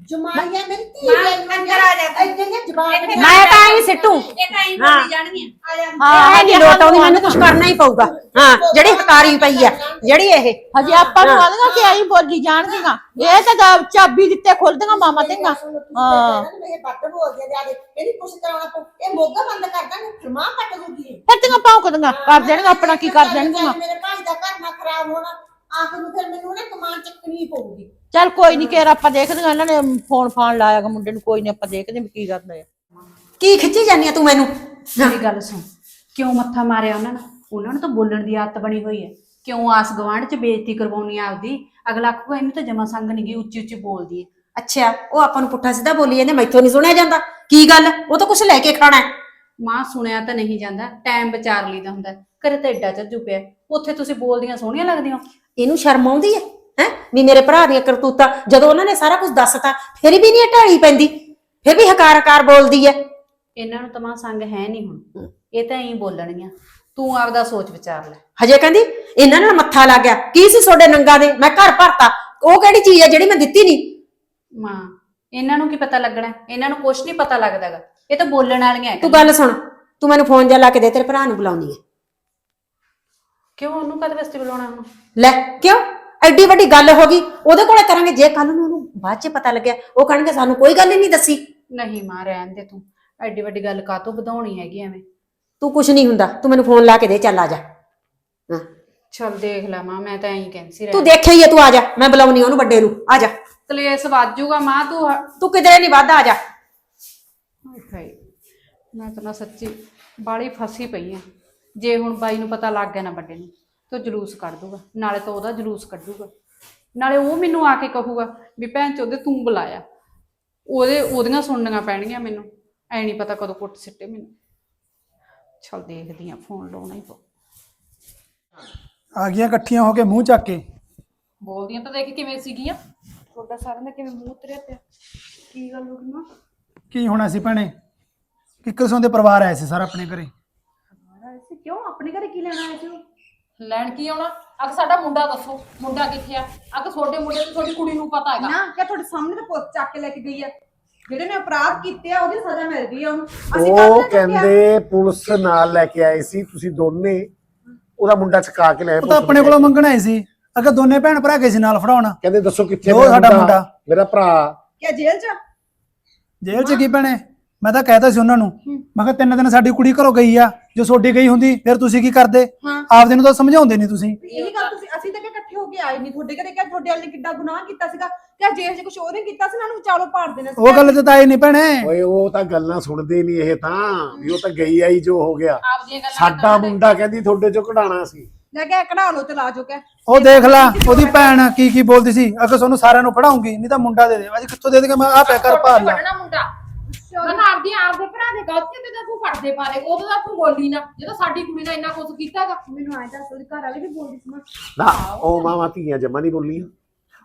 ਜਮਾਈ ਆ ਮੇਰੀ ਧੀ ਮਾਂ, ਹੈ ਅੰਦਰ ਆ ਜਾ ਤੂੰ। ਇੰਨੇ ਨੇ ਜਵਾਬ ਇੱਥੇ ਦੇ- ਮੈਂ ਤਾਂ ਐਂ ਸਿੱਟੂ। ਇਹ ਤਾਂ ਹੀ ਹਾਂ। ਬੋਲੀ ਜਾਣਗੀਆਂ। ਆ ਜਾ। ਹਾਂ ਇਹ ਨਹੀਂ ਲੋਟ ਆਉਂਦੀ ਮੈਨੂੰ ਕੁਝ ਕਰਨਾ ਹੀ ਪਊਗਾ। ਹਾਂ ਜਿਹੜੀ ਹਕਾਰੀ ਪਈ ਆ ਜਿਹੜੀ ਇਹ। ਹਜੇ ਆਪਾਂ ਨੂੰ ਆਂਦੀਆਂ ਕਿ ਆਈ ਬੋਲੀ ਜਾਣਗੀਆਂ। ਇਹ ਤਾਂ ਦਾ- ਚਾਬੀ ਦਿੱਤੇ ਖੁੱਲਦੀਆਂ ਮਾਮਾ ਤੇਗਾ ਹਾਂ। ਹਾਂ ਇਹ ਬੱਟ ਬੋਲਦੀ ਆ ਜਿਆਦੇ ਇਹਦੀ ਕੁਛ ਕਰਾਉਣਾ ਪਊ। ਇਹ ਮੋਗਾ ਬੰਦ ਕਰ ਦਾਂਗੇ। ਫਿਰ ਤੀਆਂ ਕਰ ਆਪਣਾ ਕੀ ਕਰ ਦੇਣਗੀਆਂ। ਮੇਰੇ ਭਾਈ ਦਾ ਘਰ ਨਾ ਖਰਾਬ ਹੋਣਾ। ਆਖਰ ਨੂੰ ਫਿਰ ਮੈਨੂੰ ਨਾ ਕਮਾਨ ਚੱਕਣੀ ਪਊਗੀ। ਚੱਲ ਕੋਈ ਨਹੀਂ ਕੇਰ ਆਪਾਂ ਦੇਖਦੇ ਹਾਂ ਇਹਨਾਂ ਨੇ ਫੋਨ ਫਾਨ ਲਾਇਆਗਾ ਮੁੰਡੇ ਨੂੰ ਕੋਈ ਨਹੀਂ ਆਪਾਂ ਦੇਖਦੇ ਹਾਂ ਵੀ ਕੀ ਕਰਦਾ ਹੈ ਕੀ ਖਿੱਚੀ ਜਾਂਦੀ ਆ ਤੂੰ ਮੈਨੂੰ? ਮੇਰੀ ਗੱਲ ਸੁਣ ਕਿਉਂ ਮੱਥਾ ਮਾਰਿਆ ਉਹਨਾਂ ਨੂੰ? ਉਹਨਾਂ ਨੂੰ ਤਾਂ ਬੋਲਣ ਦੀ ਆਦਤ ਬਣੀ ਹੋਈ ਹੈ। ਕਿਉਂ ਆਸ ਗਵਾਂਢ ਚ ਬੇਇੱਜ਼ਤੀ ਕਰਵਾਉਣੀ ਆ ਆਪਦੀ? ਅਗਲਾ ਆਖੂਗਾ ਇਹਨੂੰ ਤਾਂ ਜਮਾ ਸੰਗ ਨਹੀਂ ਗਈ ਉੱਚੀ ਉੱਚੀ ਬੋਲਦੀ ਹੈ। ਅੱਛਾ ਉਹ ਆਪਾਂ ਨੂੰ ਪੁੱਠਾ ਸਿੱਧਾ ਬੋਲੀ ਜਾਂਦੇ ਮੈਥੋਂ ਨਹੀਂ ਸੁਣਿਆ ਜਾਂਦਾ। ਕੀ ਗੱਲ? ਉਹ ਤਾਂ ਕੁਝ ਲੈ ਕੇ ਖਾਣਾ ਹੈ। ਮਾਂ ਸੁਣਿਆ ਤਾਂ ਨਹੀਂ ਜਾਂਦਾ ਟਾਈਮ ਵਿਚਾਰ ਲਈਦਾ ਹੁੰਦਾ ਘਰੇ ਤਾਂ ਐਡਾ ਝੱਜੂ ਪਿਆ ਉੱਥੇ ਤੁਸੀਂ ਬੋਲਦੀਆਂ ਸੋਹਣੀਆਂ ਲੱਗਦੀਆਂ ਹੋ। ਇਹਨੂੰ ਸ਼ਰਮ ਆਉਂਦੀ ਹੈ? ਹੈ? ਵੀ ਮੇਰੇ ਭਰਾ ਦੀਆਂ ਕਰਤੂਤਾਂ ਜਦੋਂ ਉਹਨਾਂ ਨੇ ਸਾਰਾ ਕੁਝ ਦੱਸਤਾ ਫਿਰ ਵੀ ਨਹੀਂ ਇਹ ਢਾਲੀ ਪੈਂਦੀ। ਫਿਰ ਵੀ ਹਕਾਰ ਹਕਾਰ ਬੋਲਦੀ ਹੈ। ਇਹਨਾਂ ਨੂੰ ਤਾਂ ਮਾਂ ਸੰਗ ਹੈ ਨਹੀਂ ਹੁਣ। ਇਹ ਤਾਂ ਐਂ ਬੋਲਣਗੀਆਂ। ਤੂੰ ਆਪਦਾ ਸੋਚ ਵਿਚਾਰ ਲੈ। ਹਜੇ ਕਹਿੰਦੀ ਇਹਨਾਂ ਨਾਲ ਮੱਥਾ ਲੱਗ ਗਿਆ। ਕੀ ਸੀ ਤੁਹਾਡੇ ਨੰਗਾ ਦੇ? ਮੈਂ ਘਰ ਭਰਤਾ। ਉਹ ਕਿਹੜੀ ਚੀਜ਼ ਹੈ ਜਿਹੜੀ ਮੈਂ ਦਿੱਤੀ ਨਹੀਂ? ਮਾਂ ਇਹਨਾਂ ਨੂੰ ਕੀ ਪਤਾ ਲੱਗਣਾ? ਇਹਨਾਂ ਨੂੰ ਕੁਝ ਨਹੀਂ ਪਤਾ ਲੱਗਦਾਗਾ। ਇਹ ਤਾਂ ਬੋਲਣ ਵਾਲੀਆਂ ਤੂੰ ਗੱਲ ਸੁਣ। ਤੂੰ ਮੈਨੂੰ ਫੋਨ ਜਾ ਲਾ ਕੇ ਦੇ ਤੇਰੇ ਭਰਾ ਨੂੰ ਬੁਲਾਉਣੀ ਹੈ। ਕਿਉਂ? ਉਹਨੂੰ ਕਦ ਵਾਸਤੇ ਬੁਲਾਉਣਾ ਉਹਨੂੰ? ਲੈ ਕਿਉਂ? ਐਡੀ ਵੱਡੀ ਗੱਲ ਹੋ ਗਈ। ਉਹਦੇ ਕੋਲੇ ਕਰਾਂਗੇ। ਜੇ ਕੱਲ ਨੂੰ ਉਹਨੂੰ ਬਾਅਦ ਚ ਪਤਾ ਲੱਗਿਆ ਉਹ ਕਹਿਣਗੇ ਸਾਨੂੰ ਕੋਈ ਗੱਲ ਹੀ ਨਹੀਂ ਦੱਸੀ। ਨਹੀਂ ਮਾਂ ਰਹਿਣ ਦੇ ਤੂੰ। ਐਡੀ ਵੱਡੀ ਗੱਲ ਕਾਤੋਂ ਵਧਾਉਣੀ ਹੈਗੀ ਐਵੇਂ? ਤੂੰ ਕੁਝ ਨਹੀਂ ਹੁੰਦਾ। ਤੂੰ ਮੈਨੂੰ ਫੋਨ ਲਾ ਕੇ ਦੇ ਚੱਲ ਆ ਜਾ। ਹਾਂ। ਚਲ ਦੇਖ ਲੈ ਮਾਂ ਮੈਂ ਤਾਂ ਐਂ ਕਹਿੰਦੀ ਸੀ ਤੂੰ ਦੇਖਿਆ ਹੀ ਹੈ ਤੂੰ ਆ ਜਾ। ਮੈਂ ਬੁਲਾਉਣੀ ਉਹਨੂੰ ਵੱਡੇ ਨੂੰ। ਆ ਜਾ। ਕਲੇਸ਼ ਵਾਜੂਗਾ ਮਾਂ ਤੂੰ ਹ- ਤੂੰ ਕਿਧਰੇ ਨਹੀਂ ਵਾਧਾ ਆ ਜਾ। ਹਾਏ ਹਾਏ। ਮੈਂ ਤਾਂ ਨਾ ਸੱਚੀ ਬਾਲੀ ਫਸੀ ਪਈ ਆ। ਜੇ ਹੁਣ ਬਾਈ ਨੂੰ ਪਤਾ ਲੱਗ ਗਿਆ ਨਾ ਵੱਡੇ ਨੂੰ ਤਾਂ ਜਲੂਸ ਕੱਢ ਦੂਗਾ ਨਾਲੇ ਤਾਂ ਉਹਦਾ ਜਲੂਸ ਕੱਢੂਗਾ। ਨਾਲੇ ਉਹ ਮੈਨੂੰ ਆ ਕੇ ਕਹੂਗਾ ਵੀ ਭੈਣ ਚੋਦੇ ਤੂੰ ਬੁਲਾਇਆ। ਉਹਦੇ ਉਹਦੀਆਂ ਸੁਣਨੀਆਂ ਪੈਣਗੀਆਂ ਮੈਨੂੰ। ਐ ਨਹੀਂ ਪਤਾ ਕਦੋਂ ਕੁੱਟ ਸਿੱਟੇ ਮੈਨੂੰ। ਚਲ ਦੇਖਦੀ ਆ ਫੋਨ ਲਾਉਣਾ ਹੀ ਪਊ। ਆ ਗਈਆਂ ਇਕੱਠੀਆਂ ਹੋ ਕੇ ਮੂੰਹ ਚੱਕ ਕੇ। ਬੋਲਦੀਆਂ ਤਾਂ ਦੇਖ ਕਿਵੇਂ ਸੀਗੀਆਂ। ਤੁਹਾਡਾ ਸਾਰਿਆਂ ਦਾ ਕਿਵੇਂ ਮੂੰਹ ਉਤਰਿਆ ਪਿਆ? ਕੀ ਗੱਲ ਹੋ ਗਈ ਮਾਂ? ਕੀ ਹੋਣਾ ਸੀ ਭੈਣੇ? ਕਿੱਕਰ ਸੌਂ ਦੇ ਪਰਿਵਾਰ ਆਏ ਸੀ ਸਾਰਾ ਆਪਣੇ ਘਰੇ। ਐਸੇ ਕਿਉਂ ਆਪਣੇ ਘਰੇ ਕੀ ਲੈਣਾ ਆਏ ਸੀ? ਲੈਣ ਕੀ ਆਉਣਾ? ਅਗ ਸਾਡਾ ਮੁੰਡਾ ਦੱਸੋ। ਮੁੰਡਾ ਕਿੱਥੇ ਆ? ਅਗ ਤੁਹਾਡੇ ਮੁੰਡੇ ਨੂੰ ਤੁਹਾਡੀ ਕੁੜੀ ਨੂੰ ਪਤਾ ਹੈਗਾ। ਨਾ ਕਿਆ ਤੁਹਾਡੇ ਸਾਹਮਣੇ ਤਾਂ ਪੁੱਤ ਚੱਕ ਕੇ ਲੈ ਕੇ ਗਈ ਆ। ਜਿਹੜੇ ਨੇ ਅਪਰਾਧ ਕੀਤੇ ਆ ਉਹਦੀ ਸਜ਼ਾ ਮਿਲ ਗਈ ਆ ਉਹਨੂੰ ਅਸੀਂ ਉਹ? ਕਹਿੰਦੇ ਪੁਲਿਸ ਨਾਲ ਲੈ ਕੇ ਆਏ ਸੀ ਤੁਸੀਂ ਦੋਨੇ। ਉਹਦਾ ਮੁੰਡਾ ਚਕਾ ਕੇ ਲੈ ਉਹ ਤਾਂ ਆਪਣੇ ਕੋਲੋਂ ਮੰਗਣ ਆਏ ਸੀ। ਅਗਰ ਦੋਨੇ ਭੈਣ ਭਰਾ ਗਏ ਸੀ ਨਾਲ ਫੜਾਉਣ। ਕਹਿੰਦੇ ਦੱਸੋ ਕਿੱਥੇ ਉਹ ਮੇਰਾ ਸਾਡਾ ਮੁੰਡਾ। ਮੇਰਾ ਭਰਾ। ਕਿਆ ਜੇਲ੍ਹ 'ਚ? ਆ? ਜੇਲ੍ਹ 'ਚ ਕੀ ਭੈਣੇ? ਮੈਂ ਤਾਂ ਕਹਿਤਾ ਸੀ ਉਹਨਾਂ ਨੂੰ ਮੈਂ ਕਿਹਾ ਤਿੰਨ ਦਿਨ ਸਾਡੀ ਕੁੜੀ ਘਰੋਂ ਗਈ ਆ ਜੋ ਛੋਡੀ ਗਈ ਹੁੰਦੀ ਫਿਰ ਤੁਸੀਂ ਕੀ ਕਰਦੇ? ਹਾਂ। ਆਪਦੇ ਨੂੰ ਤਾਂ ਸਮਝਾਉਂਦੇ ਨਹੀਂ ਤੁਸੀਂ। ਇਹੀ ਗੱਲ ਤੁਸੀਂ ਅਸੀਂ ਤਾਂ ਕਿ ਇਕੱਠੇ ਹੋ ਕੇ ਆਏ ਨਹੀਂ ਤੁਹਾਡੇ ਘਰੇ ਕਿਆ ਤੁਹਾਡੇ ਵਾਲੇ ਨੇ ਕਿੱਡਾ ਗੁਨਾਹ ਕੀਤਾ ਸੀਗਾ ਕਿਆ ਜੇਲ੍ਹ 'ਚ ਕੁਝ ਉਹਨੇ ਕੀਤਾ ਸੀ ਨਾ ਨੂੰ ਚਾਲੋ ਪਾੜ ਦੇਣਾ ਸੀ। ਉਹ ਗੱਲ ਤੇ ਤਾਂ ਆਈ ਨਹੀਂ ਭੈਣੇ। ਓਏ ਉਹ ਤਾਂ ਗੱਲਾਂ ਸੁਣਦੇ ਨਹੀਂ ਇਹ ਤਾਂ ਵੀ ਉਹ ਤਾਂ ਗਈ ਆਈ ਜੋ ਹੋ ਗਿਆ। ਆਪਦੀਆਂ ਗੱਲਾਂ ਸਾਡਾ ਮੁੰਡਾ ਕਹਿੰਦੀ ਤੁਹਾਡੇ ਚੋਂ ਕਢਾਣਾ ਸੀ। ਲੈ ਕੇ ਕਢਾ ਲਓ ਚਲਾ ਜੋ ਕੇ ਉਹ ਦੇਖ ਲਾ ਉਹਦੀ ਭੈਣ ਕੀ ਕੀ ਬੋਲਦੀ ਸੀ ਅਗਰ ਤੁਹਾਨੂੰ ਸਾਰਿਆਂ ਨੂੰ ਪੜਾਉਂਗੀ ਨਹੀਂ ਤਾਂ ਮੁੰਡਾ ਦੇ ਦੇ ਅੱਜ ਕਿੱਥੋਂ ਦੇ ਦੇਗਾ ਮੈਂ ਆ ਪੈ ਕਰ ਭਾਲ ਲਾ। ਪੜਨਾ ਮੁੰਡਾ? ਮੈਂ ਕਿਹਾ ਆਪਦੀ ਆਪਦੇ ਭਰਾ ਦੇ ਗਲਤੀ ਤੇ ਤਾਂ ਤੂੰ ਫੜਦੇ ਪਾਰੇ ਉਦੋਂ ਤਾਂ ਤੂੰ ਬੋਲੀ ਨਾ ਜਦੋਂ ਸਾਡੀ ਕੁੜੀ ਨੇ ਇੰਨਾ ਕੁਝ ਕੀਤਾਗਾ। ਮੈਨੂੰ ਐਂ ਦੱਸ ਉਹਦੀ ਘਰ ਵਾਲੀ ਵੀ ਬੋਲਦੀ ਸੀ ਨਾ। ਨਾ ਉਹ ਮਾਵਾਂ ਧੀਆਂ ਜਮਾ ਨਹੀਂ ਬੋਲੀਆਂ।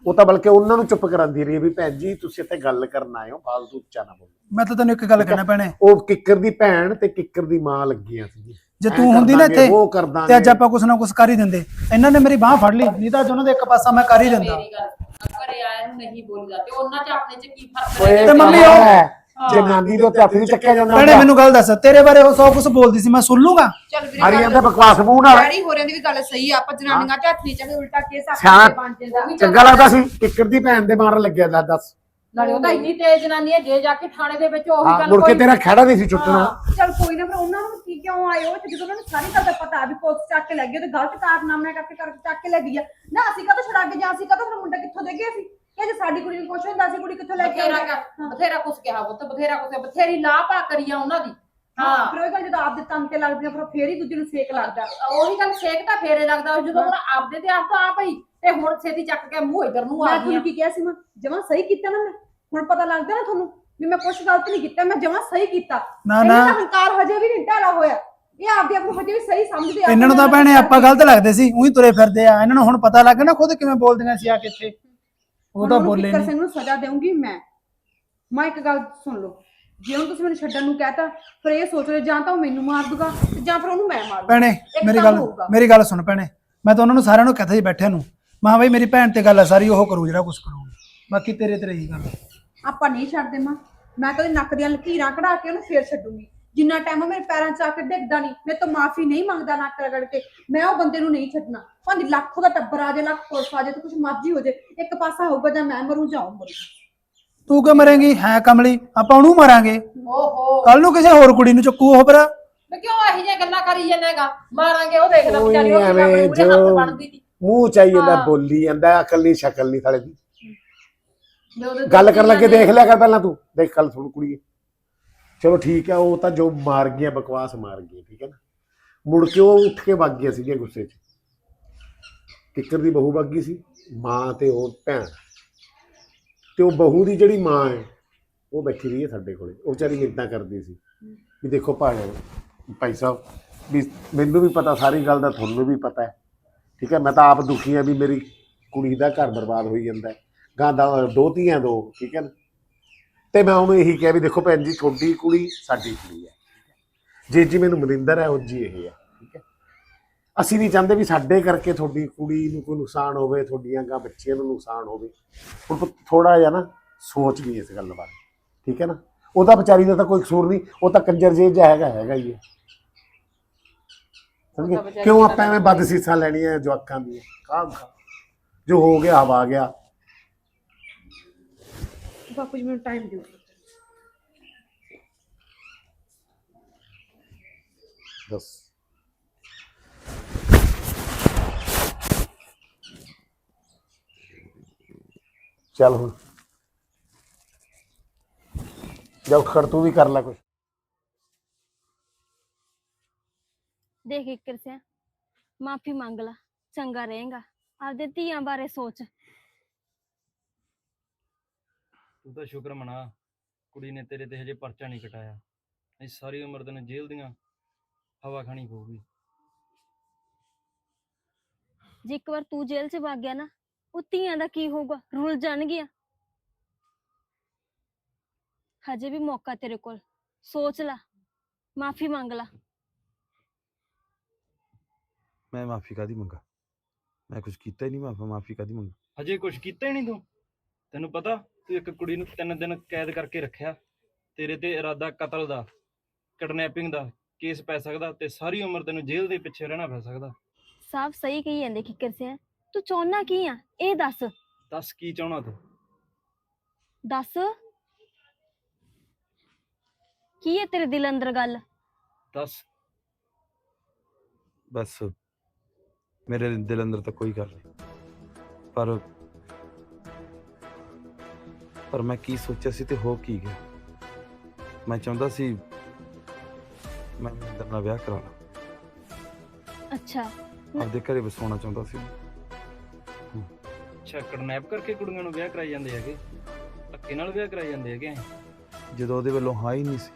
ਉਹ ਤਾਂ ਬਲਕਿ ਉਹਨਾਂ ਨੂੰ ਚੁੱਪ ਕਰਾਂਦੀ ਰਹੀ ਹੈ ਵੀ ਭੈਣ ਜੀ ਤੁਸੀਂ ਇੱਥੇ ਗੱਲ ਕਰਨ ਆਏ ਹੋ ਫਾਲਤੂ ਉੱਚਾ ਨਾ ਬੋਲੋ। ਮੈਂ ਤਾਂ ਤੈਨੂੰ ਇੱਕ ਗੱਲ ਕਹਿਣਾ ਭੈਣੇ। ਉਹ ਕਿੱਕਰ ਦੀ ਭੈਣ ਤੇ ਕਿੱਕਰ ਦੀ ਮਾਂ ਲੱਗੀਆਂ ਸੀ ਜੇ ਤੂੰ ਹੁੰਦੀ ਨਾ ਇੱਥੇ ਉਹ ਕਰ ਤੇ ਅੱਜ ਆਪਾਂ ਕੁਛ ਨਾ ਕੁਛ ਕਰ ਹੀ ਦਿੰਦੇ। ਇਹਨਾਂ ਨੇ ਮੇਰੀ ਬਾਹ ਫੜ ਲਈ ਨਹੀਂ ਤਾਂ ਅੱਜ ਉਹਨਾਂ ਦੇ ਇੱਕ ਪਾਸਾ ਮੈਂ ਕਰ ਹੀ ਦਿੰਦਾ। ਮੇਰੀ ਗੱਲ ਘਰੇ ਆਇਆ ਨੂੰ ਨਹੀਂ ਬੋਲੀਦਾ ਤੇ ਉਹਨਾਂ ਚ ਆਪਣੇ ਚ ਕੀ ਫ਼ਰਕ ਰਹਿ ਤੇ ਮੰਮੀ ਉਹ- ਹੈ, ਜੇ ਨਾਨੀ ਦੇ ਉੱਤੇ ਹੱਥ ਨਹੀਂ ਚੱਕਿਆ ਜਾਂਦਾ ਭੈਣੇ ਮੈਨੂੰ ਗੱਲ ਦੱਸ ਤੇਰੇ ਬਾਰੇ ਉਹ ਸੌ ਕੁਛ ਬੋਲਦੀ ਸੀ ਮੈਂ ਸੁਣ ਲੂੰਗਾ ਚੱਲ ਵੀਰੇ ਮਾਰੀ ਜਾਂਦਾ ਬਕਵਾਸ ਮੂੰਹ ਨਾਲ। ਡੈਡੀ ਹੋਰਾਂ ਦੀ ਵੀ ਗੱਲ ਸਹੀ ਆ ਆਪਾਂ ਜਨਾਨੀਆਂ ਤੇ ਹੱਥ ਨਹੀਂ ਚੱਕੇ ਉਲਟਾ ਕੇਸ ਸਿਆਣਾ- ਆਪਣੇ ਬਣ ਜਾਂਦਾ ਚੰਗਾ ਲੱਗਦਾ ਸੀ ਕਿੱਕਰ ਦੀ ਭੈਣ ਦੇ ਮਾਰਨ ਲੱਗਿਆ ਦੱਸ ਨਾਲੇ ਉਹ ਤਾਂ ਇੰਨੀ ਤੇਜ਼ ਜਨਾਨੀ ਹੈ ਜੇ ਜਾ ਕੇ ਥਾਣੇ ਦੇ ਵਿੱਚ ਉਹੀ ਹਾਂ ਗੱਲ ਮੁੜ ਕੇ ਤੇਰਾ ਖੜਾ ਨਹੀਂ ਸੀ ਛੁੱਟਣਾ ਚੱਲ ਕੋਈ ਨਾ ਪਰ ਉਹਨਾਂ ਨੂੰ ਕੀ ਕਿਉਂ ਆਏ ਉਹ ਜਦੋਂ ਉਹਨਾਂ ਨੂੰ ਸਾਰੀ ਗੱਲ ਦਾ ਪਤਾ ਵੀ ਪੁਲਿਸ ਚੱਕ ਕੇ ਲੈ ਗਈ ਉਹ ਤੇ ਗਲਤ ਕਾਰਨਾਮੇ ਕਰਕੇ ਕਰਕੇ ਚੱਕ ਕੇ ਲੈ ਗਈ ਆ। ਨਾ ਅਸੀਂ ਕਦੋਂ ਛੁਡਾ ਕੇ ਜਾਂ ਅਸੀਂ ਕਦੋਂ ਫਿਰ ਮੁੰਡਾ ਕਿੱਥੋਂ ਦੇ ਗਏ ਸੀ? ਕਿ ਜੇ ਸਾਡੀ ਕੁੜੀ ਨੂੰ ਕੁਛ ਹੁੰਦਾ ਸੀ ਕੁੜੀ ਕਿੱਥੋਂ ਲੈ ਕੇ ਬਥੇਰਾ ਆਉਂਦਾ ਕਰ- ਬਥੇਰਾ ਕੁਛ ਕਿਹਾ ਪੁੱਤ ਬਥੇਰਾ ਕੁਛ ਬਥੇਰੀ ਲਾਹ ਪਾ ਕਰੀ ਆ ਉਹਨਾਂ ਦੀ। ਹਾਂ ਹਾਂ। ਫਿਰ ਉਹ ਗੱਲ ਜਦੋਂ ਆਪ ਦੇ ਤਨ ਤੇ ਲੱਗਦੀਆਂ ਫਿਰ ਉਹ ਫੇਰ ਹੀ ਦੂਜੇ ਨੂੰ ਸੇਕ ਲੱਗਦਾ। ਉਹੀ ਗੱਲ ਸੇਕ ਤਾਂ ਫੇਰੇ ਲੱਗਦਾ ਜਦੋਂ ਹੁਣ ਆਪਦੇ ਤੇ ਆਪ ਤਾਂ ਆ ਪਈ ਤੇ ਹੁਣ ਛੇਤੀ ਚੱਕ ਕੇ ਮੂੰਹ ਇਧਰ ਨੂੰ ਆ ਮੈਂ ਤੁਹਾਨੂੰ ਕੀ ਕਿਹਾ ਸੀ ਮੈਂ? ਜਮਾਂ ਸਹੀ ਕੀਤਾ ਨਾ ਮੈਂ? ਹੁਣ ਪਤਾ ਲੱਗਦਾ ਨਾ ਤੁਹਾਨੂੰ ਵੀ ਮੈਂ ਕੁਛ ਗਲਤ ਨਹੀਂ ਕੀਤਾ ਮੈਂ ਜਮਾਂ ਸਹੀ ਕੀਤਾ। ਨਾ ਇਹਨਾਂ ਨਾ। ਦਾ ਹੰਕਾਰ ਹਜੇ ਵੀ ਨਹੀਂ ਢਾਲਾ ਹੋਇਆ। ਇਹ ਆਪਦੇ ਆਪ ਨੂੰ ਹਜੇ ਵੀ ਸਹੀ ਸਮਝਦੇ ਆ। ਇਹਨਾਂ ਨੂੰ ਤਾਂ ਭੈਣੇ ਆਪਾਂ ਗਲਤ ਲੱਗਦੇ ਸੀ ਉਹੀ ਤੁਰੇ ਫਿਰਦੇ ਆ। ਇਹਨਾਂ ਨੂੰ ਹੁਣ ਪਤਾ ਲੱਗ ਨਾ ਖੁਦ ਕਿਵੇਂ ਬੋਲਦੀਆਂ ਸੀ ਆ ਕੇ ਇੱਥੇ। ਉਹ ਤਾਂ ਬੋਲੇ ਨਹੀਂ ਸਿੰਘ ਨੂੰ ਸਜ਼ਾ ਦੇਵਾਂਗੀ ਮੈਂ। ਮੈਂ ਇੱਕ ਗੱਲ ਸੁਣ ਲਓ। ਜੇ ਹੁਣ ਤੁਸੀਂ ਮੈਨੂੰ ਛੱਡਣ ਨੂੰ ਕਹਤਾ ਫਿਰ ਇਹ ਸੋਚ ਰਹੇ ਜਾਂ ਤਾਂ ਉਹ ਮੈਨੂੰ ਮਾਰ ਦੂਗਾ ਤੇ ਜਾਂ ਫਿਰ ਉਹਨੂੰ ਮੈਂ ਮਾਰ ਦੂੰਗਾ। ਭੈਣੇ ਇੱਕ ਮੇਰੀ ਗੱਲ ਹੋਊਗਾ। ਮੇਰੀ ਗੱਲ ਸੁਣ ਭੈਣੇ। ਮੈਂ ਤਾਂ ਉਹਨਾਂ ਨੂੰ ਸਾਰਿਆਂ ਨੂੰ ਕਹਤਾ ਸੀ ਬੈਠਿਆਂ ਨੂੰ। ਮੈਂ ਕਿਹਾ ਬਈ ਮੇਰੀ ਭੈਣ ਤੇ ਗੱਲ ਆ ਸਾਰੀ ਉਹ ਕਰੂ ਜਿਹੜਾ ਕੁਝ ਕਰੂ। ਬਾਕੀ ਤੇਰੇ ਤੇ ਰਹੀ ਗੱਲ। ਆਪਾਂ ਨਹੀਂ ਛੱਡਦੇ ਮਾਂ। ਮੈਂ ਤਾਂ ਉਹਦੀ ਨੱਕ ਦੀਆਂ ਲਕੀਰਾਂ ਕਢਾ ਕੇ ਉਹਨੂੰ ਫੇਰ ਛੱਡੂੰਗੀ। ਜਿੰਨਾ ਟਾਈਮ ਉਹ ਮੇਰੇ ਪੈਰਾਂ 'ਚ ਆ ਕੇ ਡਿੱਗਦਾ ਨਹੀਂ ਮੈਂ ਤਾਂ ਮਾਫੀ ਨਹੀਂ ਮੰਗਦਾ ਨੱਕ ਰਗੜ ਕੇ ਮੈਂ ਉਹ ਬੰਦੇ ਨੂੰ ਨਹੀਂ ਛੱਡਣਾ। ਭਾਵੇਂ ਲੱਖ ਦਾ ਟੱਬਰ ਆ ਜਾਏ ਲੱਖ ਪੁਲਿਸ ਆ ਜਾਏ ਤੇ ਕੁਝ ਮਰਜ਼ੀ ਹੋ ਜਾਏ ਇੱਕ ਪਾਸਾ ਹੋਊਗਾ ਜਾਂ ਮੈਂ ਮਰੂੰ ਜਾਂ ਉਹ ਮਰੂ ਤੂੰ ਕਿਉਂ ਮਰੇਂਗੀ? ਹੈ ਕਮਲੀ? ਆਪਾਂ ਉਹਨੂੰ ਮਾਰਾਂਗੇ। ਓਹੋ। ਕੱਲ ਨੂੰ ਕਿਸੇ ਹੋਰ ਕੁੜੀ ਨੂੰ ਚੱਕੂ ਉਹ ਭਰਾ। ਮੈਂ ਕਿਉਂ ਇਹੋ ਜਿਹੀਆਂ ਗੱਲਾਂ ਕਰੀ ਜਾਂਦਾਗਾ ਮਾਰਾਂਗੇ ਉਹ ਦੇਖ ਲੈ ਉਹੀ ਵਿਚਾਰੀ ਉਹ ਕਿਵੇਂ ਐਵੇਂ ਆਪਣੇ ਮੂਹਰੇ ਹੱਥ ਜੋ- ਬਣਦੀ ਸੀ। ਮੂੰਹ ਚਾਹੀਏ ਜਾਂਦਾ ਹਾਂ। ਬੋਲੀ ਜਾਂਦਾ ਅਕਲ ਨਹੀਂ ਸ਼ਕਲ ਨਹੀਂ ਸਾਲੇ ਦੀ। ਜੇ ਉਹਦੇ ਗੱਲ ਕਰਨ ਲੱਗੇ ਦੇਖ ਲਿਆ ਕਰ ਪਹਿਲਾਂ ਤੂੰ। ਦੇਖ ਕੱਲ ਸੁਣ ਕੁੜੀਏ। ਚਲੋ ਠੀਕ ਹੈ, ਉਹ ਤਾਂ ਜੋ ਮਾਰ ਗਿਆ ਬਕਵਾਸ ਮਾਰ ਗਈਆਂ, ਠੀਕ ਹੈ ਨਾ। ਮੁੜ ਕੇ ਉਹ ਉੱਠ ਕੇ ਵਗ ਗਿਆ ਸੀਗੇ ਗੁੱਸੇ 'ਚ। ਕਿੱਕਰ ਦੀ ਬਹੂ ਵਗ ਗਈ ਸੀ, ਮਾਂ ਤੇ ਉਹ ਭੈਣ। ਤੇ ਉਹ ਬਹੂ ਦੀ ਜਿਹੜੀ ਮਾਂ ਹੈ, ਉਹ ਬੈਠੀ ਰਹੀ ਹੈ ਸਾਡੇ ਕੋਲੇ। ਉਹ ਵਿਚਾਰੀ ਮਿੰਤਾਂ ਕਰਦੀ ਸੀ ਵੀ ਦੇਖੋ ਭਾਈ ਭਾਈ ਸਾਹਿਬ, ਵੀ ਮੈਨੂੰ ਵੀ ਪਤਾ, ਸਾਰੀ ਗੱਲ ਦਾ ਤੁਹਾਨੂੰ ਵੀ ਪਤਾ ਹੈ, ਠੀਕ ਹੈ। ਮੈਂ ਤਾਂ ਆਪ ਦੁਖੀ ਹਾਂ ਵੀ ਮੇਰੀ ਕੁੜੀ ਦਾ ਘਰ ਬਰਬਾਦ ਹੋਈ ਜਾਂਦਾ ਗਾਂ ਦਾ ਦੋ ਧੀਆਂ ਦੋ, ਠੀਕ ਹੈ ਨਾ। ਤੇ ਮੈਂ ਉਹਨੂੰ ਇਹੀ ਕਿਹਾ ਵੀ ਦੇਖੋ ਭੈਣ ਜੀ ਤੁਹਾਡੀ ਕੁੜੀ ਸਾਡੀ ਕੁੜੀ ਹੈ ਜੇ ਜੀ ਮੈਨੂੰ ਮਨਿੰਦਰ ਹੈ ਉਹ ਜੀ ਇਹ ਹੈ ਠੀਕ ਹੈ। ਅਸੀਂ ਨਹੀਂ ਚਾਹੁੰਦੇ ਵੀ ਸਾਡੇ ਕਰਕੇ ਤੁਹਾਡੀ ਕੁੜੀ ਨੂੰ ਕੋਈ ਨੁਕਸਾਨ ਹੋਵੇ ਤੁਹਾਡੀਆਂ ਗਾਂ ਬੱਚੀਆਂ ਨੂੰ ਨੁਕਸਾਨ ਹੋਵੇ। ਹੁਣ ਥੋੜਾ ਜਿਹਾ ਨਾ ਸੋਚ ਵੀ ਇਸ ਗੱਲ ਬਾਰੇ ਠੀਕ ਹੈ ਨਾ। ਉਹਦਾ ਵਿਚਾਰੀ ਦਾ ਤਾਂ ਕੋਈ ਕਸੂਰ ਨਹੀਂ ਉਹ ਤਾਂ ਕੰਜਰ ਜੇ ਜਿਹਾ ਹੈਗਾ ਹੈਗਾ ਹੀ ਹੈ। ਸਮਝ? ਕਿਉਂ ਆਪਾਂ ਐਵੇਂ ਵੱਧ ਸੀਸਾਂ ਲੈਣੀਆਂ ਜਵਾਕਾਂ ਦੀਆਂ? ਕਾਹ ਜੋ ਹੋ ਗਿਆ ਹਵਾ ਗਿਆ। ਬਾਪੂ ਜੀ ਮੈਨੂੰ ਟਾਈਮ ਦਿਓ ਦੱਸ ਚੱਲ ਹੁਣ ਜਾ ਉੱਠ ਖੜ ਤੂੰ ਵੀ ਕਰ ਲੈ ਕੁਛ ਦੇਖ ਇੱਕਰ ਸਿਆ ਮਾਫੀ ਮੰਗ ਲਾ ਚੰਗਾ ਰਹੇਗਾ ਆਪਦੇ ਧੀਆਂ ਬਾਰੇ ਸੋਚ ਤੂੰ ਤਾਂ ਸ਼ੁਕਰ ਮਨਾ। ਕੁੜੀ ਨੇ ਤੇਰੇ ਤੇ ਹਜੇ ਪਰਚਾ ਨਹੀਂ ਕਟਾਇਆ। ਨਹੀਂ ਸਾਰੀ ਉਮਰ ਤੈਨੂੰ ਜੇਲ੍ਹ ਦੀਆਂ ਹਵਾ ਖਾਣੀ ਪਊਗੀ। ਜੇ ਇੱਕ ਵਾਰ ਤੂੰ ਜੇਲ੍ਹ 'ਚ ਵਗ ਗਿਆ ਨਾ ਉਹ ਧੀਆਂ ਦਾ ਕੀ ਹੋਊਗਾ? ਰੁਲ ਜਾਣਗੀਆਂ। ਹਜੇ ਵੀ ਮੌਕਾ ਤੇਰੇ ਕੋਲ। ਸੋਚ ਲੈ ਮਾਫੀ ਮੰਗ ਲਾ। ਮੈਂ ਮਾਫੀ ਕਾਦੀ ਮੰਗਾ? ਮੈਂ ਕੁਝ ਕੀਤਾ ਹੀ ਨਹੀਂ ਮਾਫੀ ਮਾਫੀ ਕਾਦੀ ਮੰਗਾ? ਹਜੇ ਕੁਝ ਕੀਤਾ ਹੀ ਨਹੀਂ ਤੂੰ? ਤੈਨੂੰ ਪਤਾ ਤੂੰ ਇੱਕ ਕੁੜੀ ਨੂੰ ਤਿੰਨ ਦਿਨ ਕੈਦ ਕਰਕੇ ਰੱਖਿਆ ਤੇਰੇ ਤੇ ਇਰਾਦਾ ਕਤਲ ਦਾ ਕਿਡਨੈਪਿੰਗ ਦਾ ਕੇਸ ਪੈ ਸਕਦਾ ਤੇ ਸਾਰੀ ਉਮਰ ਤੈਨੂੰ ਜੇਲ੍ਹ ਦੇ ਪਿੱਛੇ ਰਹਿਣਾ ਪੈ ਸਕਦਾ। ਸਾਫ਼ ਸਹੀ ਕਹੀ ਜਾਂਦੇ ਕਿੱਕਰ ਸਿਆ। ਤੂੰ ਚਾਹੁੰਦਾ ਕੀ ਆ? ਇਹ ਦੱਸ। ਦੱਸ ਕੀ ਚਾਹਣਾ ਤੂੰ? ਦੱਸ। ਕੀ ਹੈ ਤੇਰੇ ਦਿਲ ਅੰਦਰ ਗੱਲ? ਦੱਸ। ਬਸ। ਮੇਰੇ ਦਿਲ ਅੰਦਰ ਤਾਂ ਕੋਈ ਗੱਲ ਨਹੀਂ। ਪਰ ਪਰ ਮੈਂ ਕੀ ਸੋਚਿਆ ਸੀ ਤੇ ਹੋ ਕੀ ਗਿਆ। ਮੈਂ ਚਾਹੁੰਦਾ ਸੀ ਮੈਂ ਮਨਿੰਦਰ ਨਾਲ ਵਿਆਹ ਕਰਾ ਲਾਂ ਅੱਛਾ। ਆਪਦੇ ਘਰੇ ਵਸਾਉਣਾ ਚਾਹੁੰਦਾ ਸੀ। ਅੱਛਾ ਕਿਡਨੈਪ ਕਰਕੇ ਕੁੜੀਆਂ ਨੂੰ ਵਿਆਹ ਕਰਾਈ ਜਾਂਦੇ ਹੈਗੇ? ਧੱਕੇ ਨਾਲ ਵਿਆਹ ਕਰਾਈ ਜਾਂਦੇ ਹੈਗੇ ਜਦੋਂ ਉਹਦੇ ਵੱਲੋਂ ਹਾਂ ਹੀ ਨਹੀਂ ਸੀ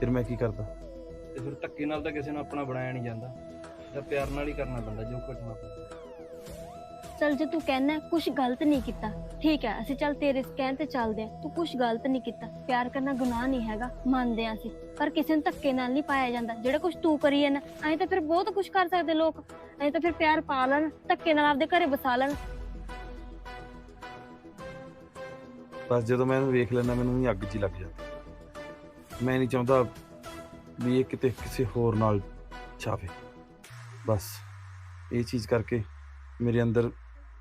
ਫਿਰ ਮੈਂ ਕੀ ਕਰਦਾ? ਤੇ ਫਿਰ ਧੱਕੇ ਨਾਲ ਤਾਂ ਕਿਸੇ ਨੂੰ ਆਪਣਾ ਬਣਾਇਆ ਨਹੀਂ ਜਾਂਦਾ। ਤਾਂ ਪਿਆਰ ਨਾਲ ਹੀ ਕਰਨਾ ਪੈਂਦਾ ਜੋ ਕੁਝ ਨਾ ਚਲ ਜੇ ਤੂੰ ਕਹਿਣਾ ਕੁਝ ਗਲਤ ਨਹੀਂ ਕੀਤਾ, ਠੀਕ ਹੈ, ਅਸੀਂ ਚੱਲ ਤੇਰੇ ਕਹਿਣ ਤੇ ਚੱਲਦੇ ਆ ਤੂੰ ਕੁਝ ਗਲਤ ਨਹੀਂ ਕੀਤਾ, ਪਿਆਰ ਕਰਨਾ ਗੁਨਾਹ ਨਹੀਂ ਹੈਗਾ, ਮੰਨਦੇ ਆ ਅਸੀਂ, ਪਰ ਕਿਸੇ ਨੂੰ ਧੱਕੇ ਨਾਲ ਨਹੀਂ ਪਾਇਆ ਜਾਂਦਾ, ਜਿਹੜਾ ਕੁਝ ਤੂੰ ਕਰੀ ਹੈ ਨਾ, ਐਂ ਤਾਂ ਫਿਰ ਬਹੁਤ ਕੁਝ ਕਰ ਸਕਦੇ ਲੋਕ, ਐਂ ਤਾਂ ਫਿਰ ਪਿਆਰ ਪਾ ਲੈਣ, ਧੱਕੇ ਨਾਲ ਆਪਦੇ ਘਰੇ ਵਸਾ ਲੈਣ। ਬਸ ਜਦੋਂ ਮੈਂ ਇਹਨੂੰ ਵੇਖ ਲੈਂਦਾ, ਮੈਨੂੰ ਵੀ ਅੱਗ 'ਚ ਹੀ ਲੱਗ ਜਾਂਦੀ। ਮੈਂ ਨਹੀਂ ਚਾਹੁੰਦਾ ਵੀ ਇਹ ਕਿਤੇ ਕਿਸੇ ਹੋਰ ਨਾਲ ਛਾਵੇ। ਬਸ ਇਹ ਚੀਜ਼ ਕਰਕੇ ਮੇਰੇ ਅੰਦਰ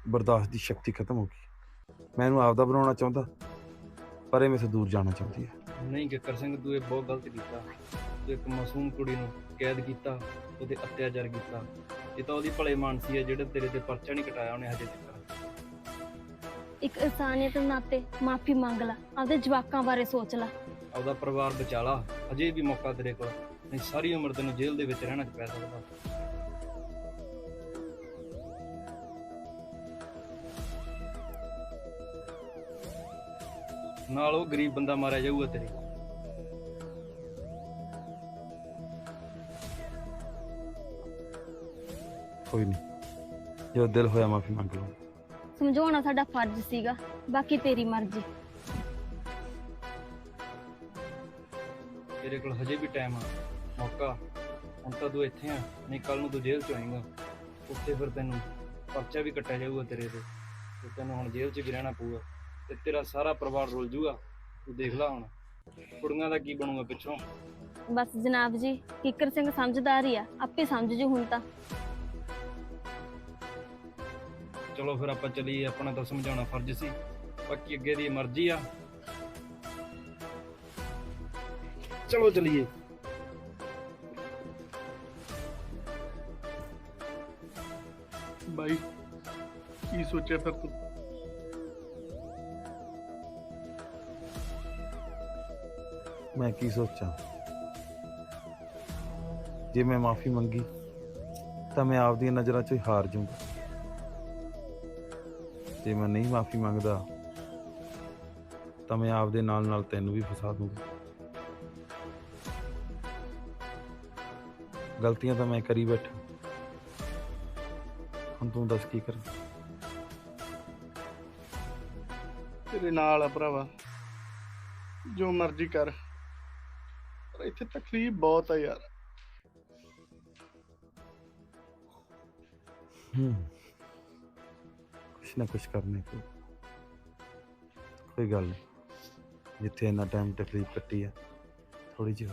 ਬਰਦਾਸ਼ਤ ਦੀ ਸ਼ਕਤੀ ਖਤਮ ਹੋ ਗਈ। ਮੈਂ ਇਹਨੂੰ ਆਪਦਾ ਬਣਾਉਣਾ ਚਾਹੁੰਦਾ ਪਰ ਇਹ ਮੇਰੇ ਤੋਂ ਦੂਰ ਜਾਣਾ ਚਾਹੁੰਦੀ ਹੈ। ਨਹੀਂ ਕਿੱਕਰ ਸਿੰਘ ਤੂੰ ਇਹ ਬਹੁਤ ਗਲਤ ਕੀਤਾ। ਤੂੰ ਇੱਕ ਮਾਸੂਮ ਕੁੜੀ ਨੂੰ ਕੈਦ ਕੀਤਾ ਉਹਦੇ ਅਤਿਆਚਾਰ ਕੀਤਾ। ਇਹ ਤਾਂ ਉਹਦੀ ਭਲੇ ਮਾਨਸੀ ਹੈ ਜਿਹੜੇ ਤੇਰੇ ਤੇ ਪਰਚਾ ਨਹੀਂ ਕਟਾਇਆ ਉਹਨੇ ਹਜੇ ਤੱਕ। ਇੱਕ ਇਨਸਾਨੀਅਤ ਦੇ ਨਾਤੇ ਮਾਫੀ ਮੰਗ ਲੈ ਆਪਦੇ ਜਵਾਕਾਂ ਬਾਰੇ ਸੋਚ ਲੈ। ਆਪਦਾ ਪਰਿਵਾਰ ਬਚਾ ਲਾ ਹਜੇ ਵੀ ਮੌਕਾ ਤੇਰੇ ਕੋਲ। ਨਹੀਂ ਸਾਰੀ ਉਮਰ ਤੈਨੂੰ ਜੇਲ੍ਹ ਦੇ ਵਿੱਚ ਰਹਿਣਾ ਪੈ ਸਕਦਾ। ਨਾਲ ਉਹ ਗਰੀਬ ਬੰਦਾ ਮਾਰਿਆ ਜਾਊਗਾ ਤੇਰੇ। ਕੋਈ ਨਹੀਂ। ਜਦੋਂ ਦਿਲ ਹੋਇਆ ਮਾਫੀ ਮੰਗ ਲਵਾਂ ਸਮਝਾਉਣਾ ਸਾਡਾ ਫਰਜ਼ ਸੀਗਾ ਬਾਕੀ ਤੇਰੀ ਮਰਜ਼ੀ। ਤੇਰੇ ਕੋਲ ਹਜੇ ਵੀ ਟਾਈਮ ਆ। ਮੌਕਾ। ਹੁਣ ਤਾਂ ਤੂੰ ਇੱਥੇ ਆ ਨਹੀਂ ਕੱਲ ਨੂੰ ਤੂੰ ਜੇਲ੍ਹ ਚ ਆਏਗਾ। ਉੱਥੇ ਫਿਰ ਤੈਨੂੰ ਪਰਚਾ ਵੀ ਕੱਟਿਆ ਜਾਊਗਾ ਤੇਰੇ ਤੇ। ਤੇ ਤੈਨੂੰ ਹੁਣ ਜੇਲ੍ਹ 'ਚ ਵੀ ਰਹਿਣਾ ਪਊਗਾ। ਤੇ ਤੇਰਾ ਸਾਰਾ ਪਰਿਵਾਰ ਰੁਲ ਜੂਗਾ। ਤੂੰ ਦੇਖ ਲੈ ਹੁਣ ਕੁੜੀਆਂ ਦਾ ਕੀ ਬਣੂਗਾ ਪਿੱਛੋਂ। ਬਸ ਜਨਾਬ ਜੀ ਕਿੱਕਰ ਸਿੰਘ ਸਮਝਦਾਰ ਹੀ ਆ ਆਪੇ ਸਮਝ ਜੂ ਹੁਣ ਤਾਂ। ਚਲੋ ਫਿਰ ਆਪਾਂ ਚੱਲੀਏ ਆਪਣਾ ਤਾਂ ਸਮਝਾਉਣਾ ਫਰਜ਼ ਸੀ। ਬਾਕੀ ਅੱਗੇ ਦੀ ਮਰਜ਼ੀ ਆ। ਚਲੋ ਚੱਲੀਏ। ਬਾਈ ਕੀ ਸੋਚਿਆ ਫਿਰ ਤੂੰ? ਮੈਂ ਕੀ ਸੋਚਾਂ? ਜੇ ਮੈਂ ਮਾਫੀ ਮੰਗੀ, ਤਾਂ ਮੈਂ ਆਪਦੀਆਂ ਨਜ਼ਰਾਂ ਚ ਹੀ ਹਾਰ ਜਾਊਂਗਾ। ਜੇ ਮੈਂ ਨਹੀਂ ਮਾਫੀ ਮੰਗਦਾ, ਤਾਂ ਮੈਂ ਆਪਦੇ ਨਾਲ ਨਾਲ ਤੈਨੂੰ ਵੀ ਫਸਾ ਦੂੰਗਾ ਗਲਤੀਆਂ ਤਾਂ ਮੈਂ ਕਰੀ ਬੈਠਾ। ਹੁਣ ਤੂੰ ਦੱਸ ਕੀ ਕਰਾਂ? ਤੇਰੇ ਨਾਲ ਆ ਭਰਾਵਾ। ਜੋ ਮਰਜ਼ੀ ਕਰ। ਇੱਥੇ ਤਕਲੀਫ ਬਹੁਤ ਆ ਯਾਰ ਹੂੰ ਕੁਛ ਨਾ ਕੁਛ ਕਰਨੇ ਕੋ ਕੋਈ ਗੱਲ ਨਹੀਂ ਜਿੱਥੇ ਇੰਨਾ ਟਾਈਮ ਤਕਲੀਫ ਕੱਟੀ ਆ ਥੋੜੀ ਜਿਹੀ